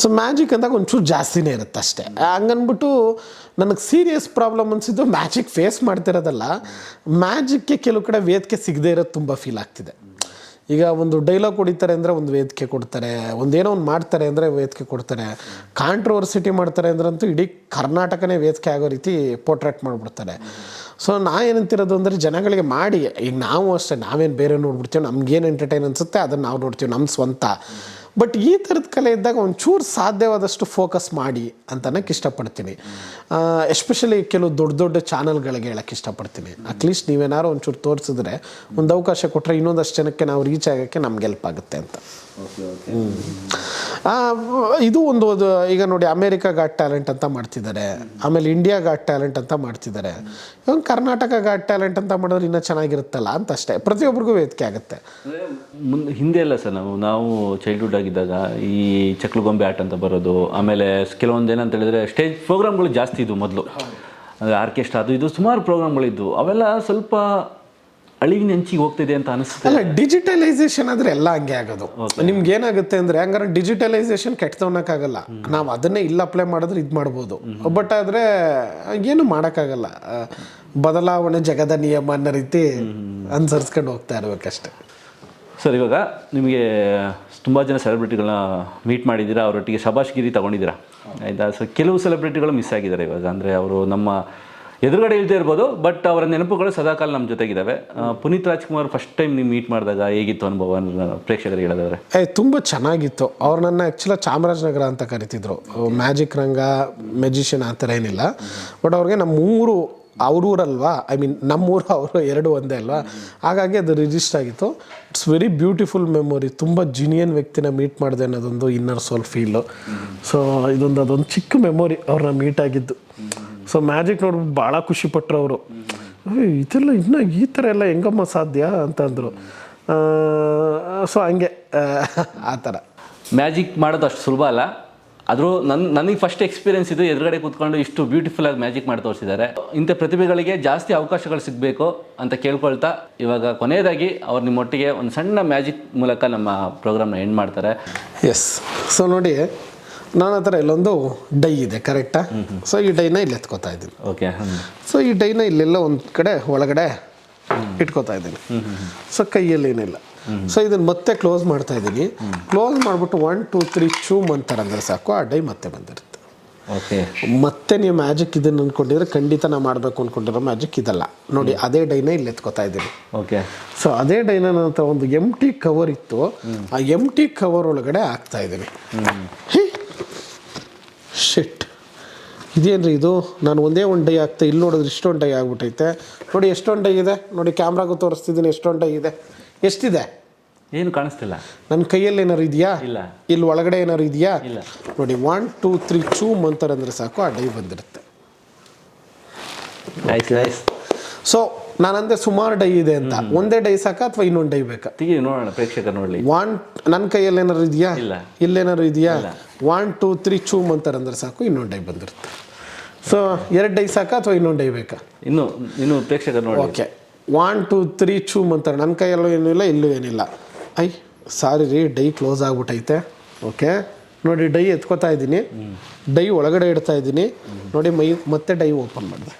Speaker 1: ಸೊ ಮ್ಯಾಜಿಕ್ ಅಂದಾಗ ಒಂಚೂರು ಜಾಸ್ತಿನೇ ಇರುತ್ತೆ ಅಷ್ಟೇ. ಹಂಗನ್ಬಿಟ್ಟು ನನಗೆ ಸೀರಿಯಸ್ ಪ್ರಾಬ್ಲಮ್ ಅನಿಸಿದ್ದು ಮ್ಯಾಜಿಕ್ ಫೇಸ್ ಮಾಡ್ತಿರೋದಲ್ಲ ಮ್ಯಾಜಿಕ್ಗೆ ಕೆಲವು ಕಡೆ ವೇದಿಕೆ ಸಿಗದೇ ಇರೋದು ತುಂಬ ಫೀಲ್ ಆಗ್ತಿದೆ. ಈಗ ಒಂದು ಡೈಲಾಗ್ ಹೊಡಿತಾರೆ ಅಂದರೆ ಒಂದು ವೇದಿಕೆ ಕೊಡ್ತಾರೆ, ಒಂದೇನೋ ಒಂದು ಮಾಡ್ತಾರೆ ಅಂದರೆ ವೇದಿಕೆ ಕೊಡ್ತಾರೆ ಕಾಂಟ್ರವರ್ಸಿಟಿ ಮಾಡ್ತಾರೆ ಅಂದ್ರಂತೂ ಇಡೀ ಕರ್ನಾಟಕನೇ ವೇದಿಕೆ ಆಗೋ ರೀತಿ ಪೋರ್ಟ್ರೇಟ್ ಮಾಡಿಬಿಡ್ತಾರೆ. ಸೊ ನಾ ಏನಂತಿರೋದು ಅಂದರೆ ಜನಗಳಿಗೆ ಮಾಡಿ, ಈಗ ನಾವು ಅಷ್ಟೇ, ನಾವೇನು ಬೇರೆ ನೋಡ್ಬಿಡ್ತೀವಿ, ನಮ್ಗೇನು ಎಂಟರ್ಟೈನ್ ಅನಿಸುತ್ತೆ ಅದನ್ನು ನಾವು ನೋಡ್ತೀವಿ ನಮ್ಮ ಸ್ವಂತ. ಬಟ್ ಈ ಥರದ ಕಲೆ ಇದ್ದಾಗ ಒಂಚೂರು ಸಾಧ್ಯವಾದಷ್ಟು ಫೋಕಸ್ ಮಾಡಿ ಅಂತ ಅನ್ನೋಕ್ಕೆ ಇಷ್ಟಪಡ್ತೀನಿ ಎಸ್ಪೆಷಲಿ ಕೆಲವು ದೊಡ್ಡ ದೊಡ್ಡ ಚಾನಲ್ಗಳಿಗೆ ಹೇಳಕ್ಕೆ ಇಷ್ಟಪಡ್ತೀನಿ. ಅಟ್ಲೀಸ್ಟ್ ನೀವೇನಾರು ಒಂಚೂರು ತೋರಿಸಿದ್ರೆ, ಒಂದು ಅವಕಾಶ ಕೊಟ್ಟರೆ ಇನ್ನೊಂದಷ್ಟು ಜನಕ್ಕೆ ನಾವು ರೀಚ್ ಆಗೋಕ್ಕೆ ನಮ್ಗೆ ಹೆಲ್ಪ್ ಆಗುತ್ತೆ ಅಂತ. ಇದು ಒಂದು ಈಗ ನೋಡಿ ಅಮೇರಿಕಾ ಗಾಟ್ ಟ್ಯಾಲೆಂಟ್ ಅಂತ ಮಾಡ್ತಿದ್ದಾರೆ. ಆಮೇಲೆ ಇಂಡಿಯಾ ಗಾಟ್ ಟ್ಯಾಲೆಂಟ್ ಅಂತ ಮಾಡ್ತಿದ್ದಾರೆ. ಇವಾಗ ಕರ್ನಾಟಕ ಗಾಟ್ ಟ್ಯಾಲೆಂಟ್ ಅಂತ ಮಾಡಿದ್ರೆ ಇನ್ನೂ ಚೆನ್ನಾಗಿರುತ್ತಲ್ಲ ಅಂತ ಅಷ್ಟೇ ಪ್ರತಿಯೊಬ್ಬರಿಗೂ ವೇದಿಕೆ ಆಗುತ್ತೆ.
Speaker 2: ಮುಂದೆ ಹಿಂದೆ ಇಲ್ಲ ಸರ್ ನಾವು ನಾವು ಚೈಲ್ಡ್ಹುಡ್ ಆಗಿದ್ದಾಗ ಈ ಚಕ್ಲುಗೊಂಬೆ ಆಟ ಅಂತ ಬರೋದು ಆಮೇಲೆ ಕೆಲವೊಂದು ಏನಂತ ಹೇಳಿದ್ರೆ ಸ್ಟೇಜ್ ಪ್ರೋಗ್ರಾಮ್ಗಳು ಜಾಸ್ತಿ ಇದ್ವು ಮೊದಲು. ಅಂದರೆ ಆರ್ಕೆಸ್ಟ್ರಾ ಅದು ಇದು ಸುಮಾರು ಪ್ರೋಗ್ರಾಮ್ಗಳಿದ್ವು ಅವೆಲ್ಲ ಸ್ವಲ್ಪ ಅಳಿವಿನ ಹೆಂಚಿಗೆ ಹೋಗ್ತಿದೆ ಅಂತ ಅನಿಸುತ್ತೆ
Speaker 1: ಅಲ್ಲ ಡಿಜಿಟಲೈಸೇಷನ್ ಆದರೆ ಎಲ್ಲ ಹಂಗೆ ಆಗೋದು. ನಿಮ್ಗೆ ಏನಾಗುತ್ತೆ ಅಂದ್ರೆ ಹಂಗಾರೆ ಡಿಜಿಟಲೈಸೇಷನ್ ಕೆಟ್ಟದವನಕ್ಕಾಗಲ್ಲ. ನಾವು ಅದನ್ನೇ ಇಲ್ಲ ಅಪ್ಲೈ ಮಾಡಿದ್ರೆ ಇದು ಮಾಡ್ಬೋದು. ಬಟ್ ಆದ್ರೆ ಏನು ಮಾಡೋಕ್ಕಾಗಲ್ಲ. ಬದಲಾವಣೆ ಜಗದ ನಿಯಮ ಅನ್ನೋ ರೀತಿ ಅನುಸರಿಸ್ಕೊಂಡು ಹೋಗ್ತಾ ಇರಬೇಕಷ್ಟೆ.
Speaker 2: ಸರ್ ಇವಾಗ ನಿಮಗೆ ತುಂಬ ಜನ ಸೆಲೆಬ್ರಿಟಿಗಳನ್ನ ಮೀಟ್ ಮಾಡಿದ್ದೀರಾ ಅವರೊಟ್ಟಿಗೆ ಶಬಾಷ್ಗಿರಿ ತಗೊಂಡಿದ್ದೀರಾ? ಆಯಿತಾ? ಸೊ ಕೆಲವು ಸೆಲೆಬ್ರಿಟಿಗಳು ಮಿಸ್ ಆಗಿದ್ದಾರೆ ಇವಾಗ. ಅಂದರೆ ಅವರು ನಮ್ಮ ಎದುರುಗಡೆ ಇಲ್ಲದೆ ಇರ್ಬೋದು ಬಟ್ ಅವರ ನೆನಪುಗಳು ಸದಾಕಾಲ ನಮ್ಮ ಜೊತೆಗಿದ್ದಾವೆ ಪುನೀತ್ ರಾಜ್ಕುಮಾರ್ ಫಸ್ಟ್ ಟೈಮ್ ನೀವು ಮೀಟ್ ಮಾಡಿದಾಗ ಹೇಗಿತ್ತು ಅನುಭವ ಪ್ರೇಕ್ಷಕರಿಗೆ ಹೇಳೋದಾದ್ರೆ?
Speaker 1: ಏ, ತುಂಬ ಚೆನ್ನಾಗಿತ್ತು. ಅವ್ರು ನನ್ನ ಆ್ಯಕ್ಚುಲಾಗಿ ಚಾಮರಾಜನಗರ ಅಂತ ಕರಿತಿದ್ರು. ಮ್ಯಾಜಿಕ್ ರಂಗ ಮೆಜಿಷಿಯನ್ ಆ ಥರ ಏನಿಲ್ಲ. ಬಟ್ ಅವ್ರಿಗೆ ನಮ್ಮ ಮೂರು ಅವ್ರೂರಲ್ವಾ ಐ ಮೀನ್ ನಮ್ಮೂರು ಅವರು ಎರಡು ಒಂದೇ ಅಲ್ವಾ? ಹಾಗಾಗಿ ಅದು ರಿಜಿಸ್ಟರ್ ಆಗಿತ್ತು. ಇಟ್ಸ್ ವೆರಿ ಬ್ಯೂಟಿಫುಲ್ ಮೆಮೊರಿ ತುಂಬ ಜಿನಿಯನ್ ವ್ಯಕ್ತಿನ ಮೀಟ್ ಮಾಡಿದೆ ಅನ್ನೋದೊಂದು ಇನ್ನರ್ ಸೋಲ್ ಫೀಲು ಸೊ ಇದೊಂದು, ಅದೊಂದು ಚಿಕ್ಕ ಮೆಮೊರಿ ಅವ್ರನ್ನ ಮೀಟ್ ಆಗಿದ್ದು. ಸೊ ಮ್ಯಾಜಿಕ್ ನೋಡ್ಬಿಟ್ಟು ಭಾಳ ಖುಷಿಪಟ್ಟರು ಅವರು ಇದೆಲ್ಲ ಇನ್ನೂ ಈ ಥರ ಎಲ್ಲ ಹೆಂಗಮ್ಮ ಸಾಧ್ಯ? ಅಂತಂದರು ಸೊ ಹಂಗೆ. ಆ ಥರ
Speaker 2: ಮ್ಯಾಜಿಕ್ ಮಾಡೋದು ಅಷ್ಟು ಸುಲಭ ಅಲ್ಲ. ಆದರೂ ನನ್ನ ನನಗೆ ಫಸ್ಟ್ ಎಕ್ಸ್ಪೀರಿಯನ್ಸ್ ಇದು ಎದುರುಗಡೆ ಕೂತ್ಕೊಂಡು ಇಷ್ಟು ಬ್ಯೂಟಿಫುಲ್ ಆಗಿ ಮ್ಯಾಜಿಕ್ ಮಾಡಿ ತೋರಿಸಿದ್ದಾರೆ. ಇಂಥ ಪ್ರತಿಭೆಗಳಿಗೆ ಜಾಸ್ತಿ ಅವಕಾಶಗಳು ಸಿಗಬೇಕು ಅಂತ ಕೇಳ್ಕೊಳ್ತಾ ಇವಾಗ ಕೊನೆಯದಾಗಿ ಅವ್ರು ನಿಮ್ಮೊಟ್ಟಿಗೆ ಒಂದು ಸಣ್ಣ ಮ್ಯಾಜಿಕ್ ಮೂಲಕ ನಮ್ಮ ಪ್ರೋಗ್ರಾಮ್ನ ಎಂಡ್ ಮಾಡ್ತಾರೆ.
Speaker 1: ಎಸ್ ಸೊ ನೋಡಿ ನನ್ನ ಹತ್ರ ಇಲ್ಲೊಂದು ಡೈ ಇದೆ ಕರೆಕ್ಟಾ ಸೊ ಈ ಡೈನ ಇಲ್ಲಿ ಎತ್ಕೋತಾ ಇದ್ದೀನಿ.
Speaker 2: ಓಕೆ
Speaker 1: ಸೊ ಈ ಡೈನ ಇಲ್ಲೆಲ್ಲ ಒಂದು ಕಡೆ ಒಳಗಡೆ ಇಟ್ಕೋತಾ ಇದ್ದೀನಿ. ಸೊ ಕೈಯಲ್ಲಿ ಏನಿಲ್ಲ. ಸೊ ಇದನ್ನ ಮತ್ತೆ ಕ್ಲೋಸ್ ಮಾಡ್ತಾ ಇದ್ದೀನಿ. ಕ್ಲೋಸ್ ಮಾಡಿಬಿಟ್ಟು ಒನ್ ಟೂ ತ್ರೀ ಚೂಮ್ ಅಂತಾರೆ ಅಂದರೆ ಸಾಕು ಆ ಡೈ ಮತ್ತೆ ಬಂದಿರುತ್ತೆ.
Speaker 2: ಓಕೆ
Speaker 1: ಮತ್ತೆ ನೀವು ಮ್ಯಾಜಿಕ್ ಇದನ್ನು ಅಂದ್ಕೊಂಡಿದ್ರೆ ಖಂಡಿತ ನಾ ಮಾಡಬೇಕು ಅಂದ್ಕೊಂಡಿರೋ ಮ್ಯಾಜಿಕ್ ಇದಲ್ಲ. ನೋಡಿ ಅದೇ ಡೈನ ಇಲ್ಲಿ ಎತ್ಕೋತಾ ಇದ್ದೀನಿ.
Speaker 2: ಓಕೆ
Speaker 1: ಸೊ ಅದೇ ಡೈನ ನನ್ನ ಒಂದು ಎಂ ಟಿ ಕವರ್ ಇತ್ತು ಆ ಎಂ ಟಿ ಕವರ್ ಒಳಗಡೆ ಹಾಕ್ತಾ ಇದ್ದೀನಿ. ಶಿಟ್ ಇದೇನ್ರಿ ಇದು? ನಾನು ಒಂದೇ ಒಂದು ಡೈ ಆಗ್ತಾ ಇಲ್ಲಿ ನೋಡಿದ್ರೆ ಇಷ್ಟೊಂದು ಡೈ ಆಗ್ಬಿಟ್ಟೈತೆ. ನೋಡಿ ಎಷ್ಟೊಂದು ಡೈ ಇದೆ? ನೋಡಿ ಕ್ಯಾಮ್ರಾಗೂ ತೋರಿಸ್ತಿದ್ದೀನಿ ಎಷ್ಟೊಂದು ಡೈ ಇದೆ. ಎಷ್ಟಿದೆ?
Speaker 2: ಏನು ಕಾಣಿಸ್ತಿಲ್ಲ.
Speaker 1: ನನ್ನ ಕೈಯಲ್ಲಿ ಏನಾರು ಇದೆಯಾ?
Speaker 2: ಇಲ್ಲ.
Speaker 1: ಇಲ್ಲಿ ಒಳಗಡೆ ಏನಾರು ಇದೆಯಾ?
Speaker 2: ಇಲ್ಲ.
Speaker 1: ನೋಡಿ ಒನ್ ಟೂ ತ್ರೀ ಚೂ ಮಂತಾರೆ ಅಂದರೆ ಸಾಕು ಆ ಡೈ ಬಂದಿರುತ್ತೆ.
Speaker 2: ಆಯ್ತು
Speaker 1: ಸೊ ನಾನಂದೆ ಸುಮಾರು ಡೈ ಇದೆ ಅಂತ. ಒಂದೇ ಡೈ ಸಾಕ ಅಥವಾ ಇನ್ನೊಂದು ಡೈ ಬೇಕಾ?
Speaker 2: ತೆಗಿ ನೋಡೋಣ ಪ್ರೇಕ್ಷಕ ನೋಡಲಿ.
Speaker 1: ಒನ್ ನನ್ನ ಕೈಯಲ್ಲಿ ಏನಾರು ಇದೆಯಾ?
Speaker 2: ಇಲ್ಲ.
Speaker 1: ಇಲ್ಲೇನಾರು ಇದೆಯಾ?
Speaker 2: ವಾನ್
Speaker 1: ಒನ್ ಟೂ ತ್ರೀ ಚೂಮ್ ಅಂತಾರೆ ಅಂದ್ರೆ ಸಾಕು ಇನ್ನೊಂದು ಡೈ ಬಂದಿರುತ್ತೆ. ಸೊ ಎರಡು ಡೈ ಸಾಕ ಅಥವಾ ಇನ್ನೊಂದು ಡೈ ಬೇಕಾ?
Speaker 2: ಇನ್ನು ಇನ್ನು ಪ್ರೇಕ್ಷಕ ನೋಡಿ
Speaker 1: ಓಕೆ ಒನ್ ಟೂ ತ್ರೀ ಚೂಮ್ ಅಂತಾರೆ. ನನ್ನ ಕೈಯಲ್ಲೂ ಏನೂ ಇಲ್ಲ ಇಲ್ಲೂ ಏನಿಲ್ಲ ಐ ಸಾರಿ ರೀ ಡೈ ಕ್ಲೋಸ್ ಆಗ್ಬಿಟ್ಟೈತೆ ಓಕೆ ನೋಡಿ ಡೈ ಎತ್ಕೋತಾ ಇದ್ದೀನಿ. ಡೈ ಒಳಗಡೆ ಇಡ್ತಾ ಇದ್ದೀನಿ. ನೋಡಿ ಮೈ ಮತ್ತೆ ಡೈ ಓಪನ್ ಮಾಡಿದೆ.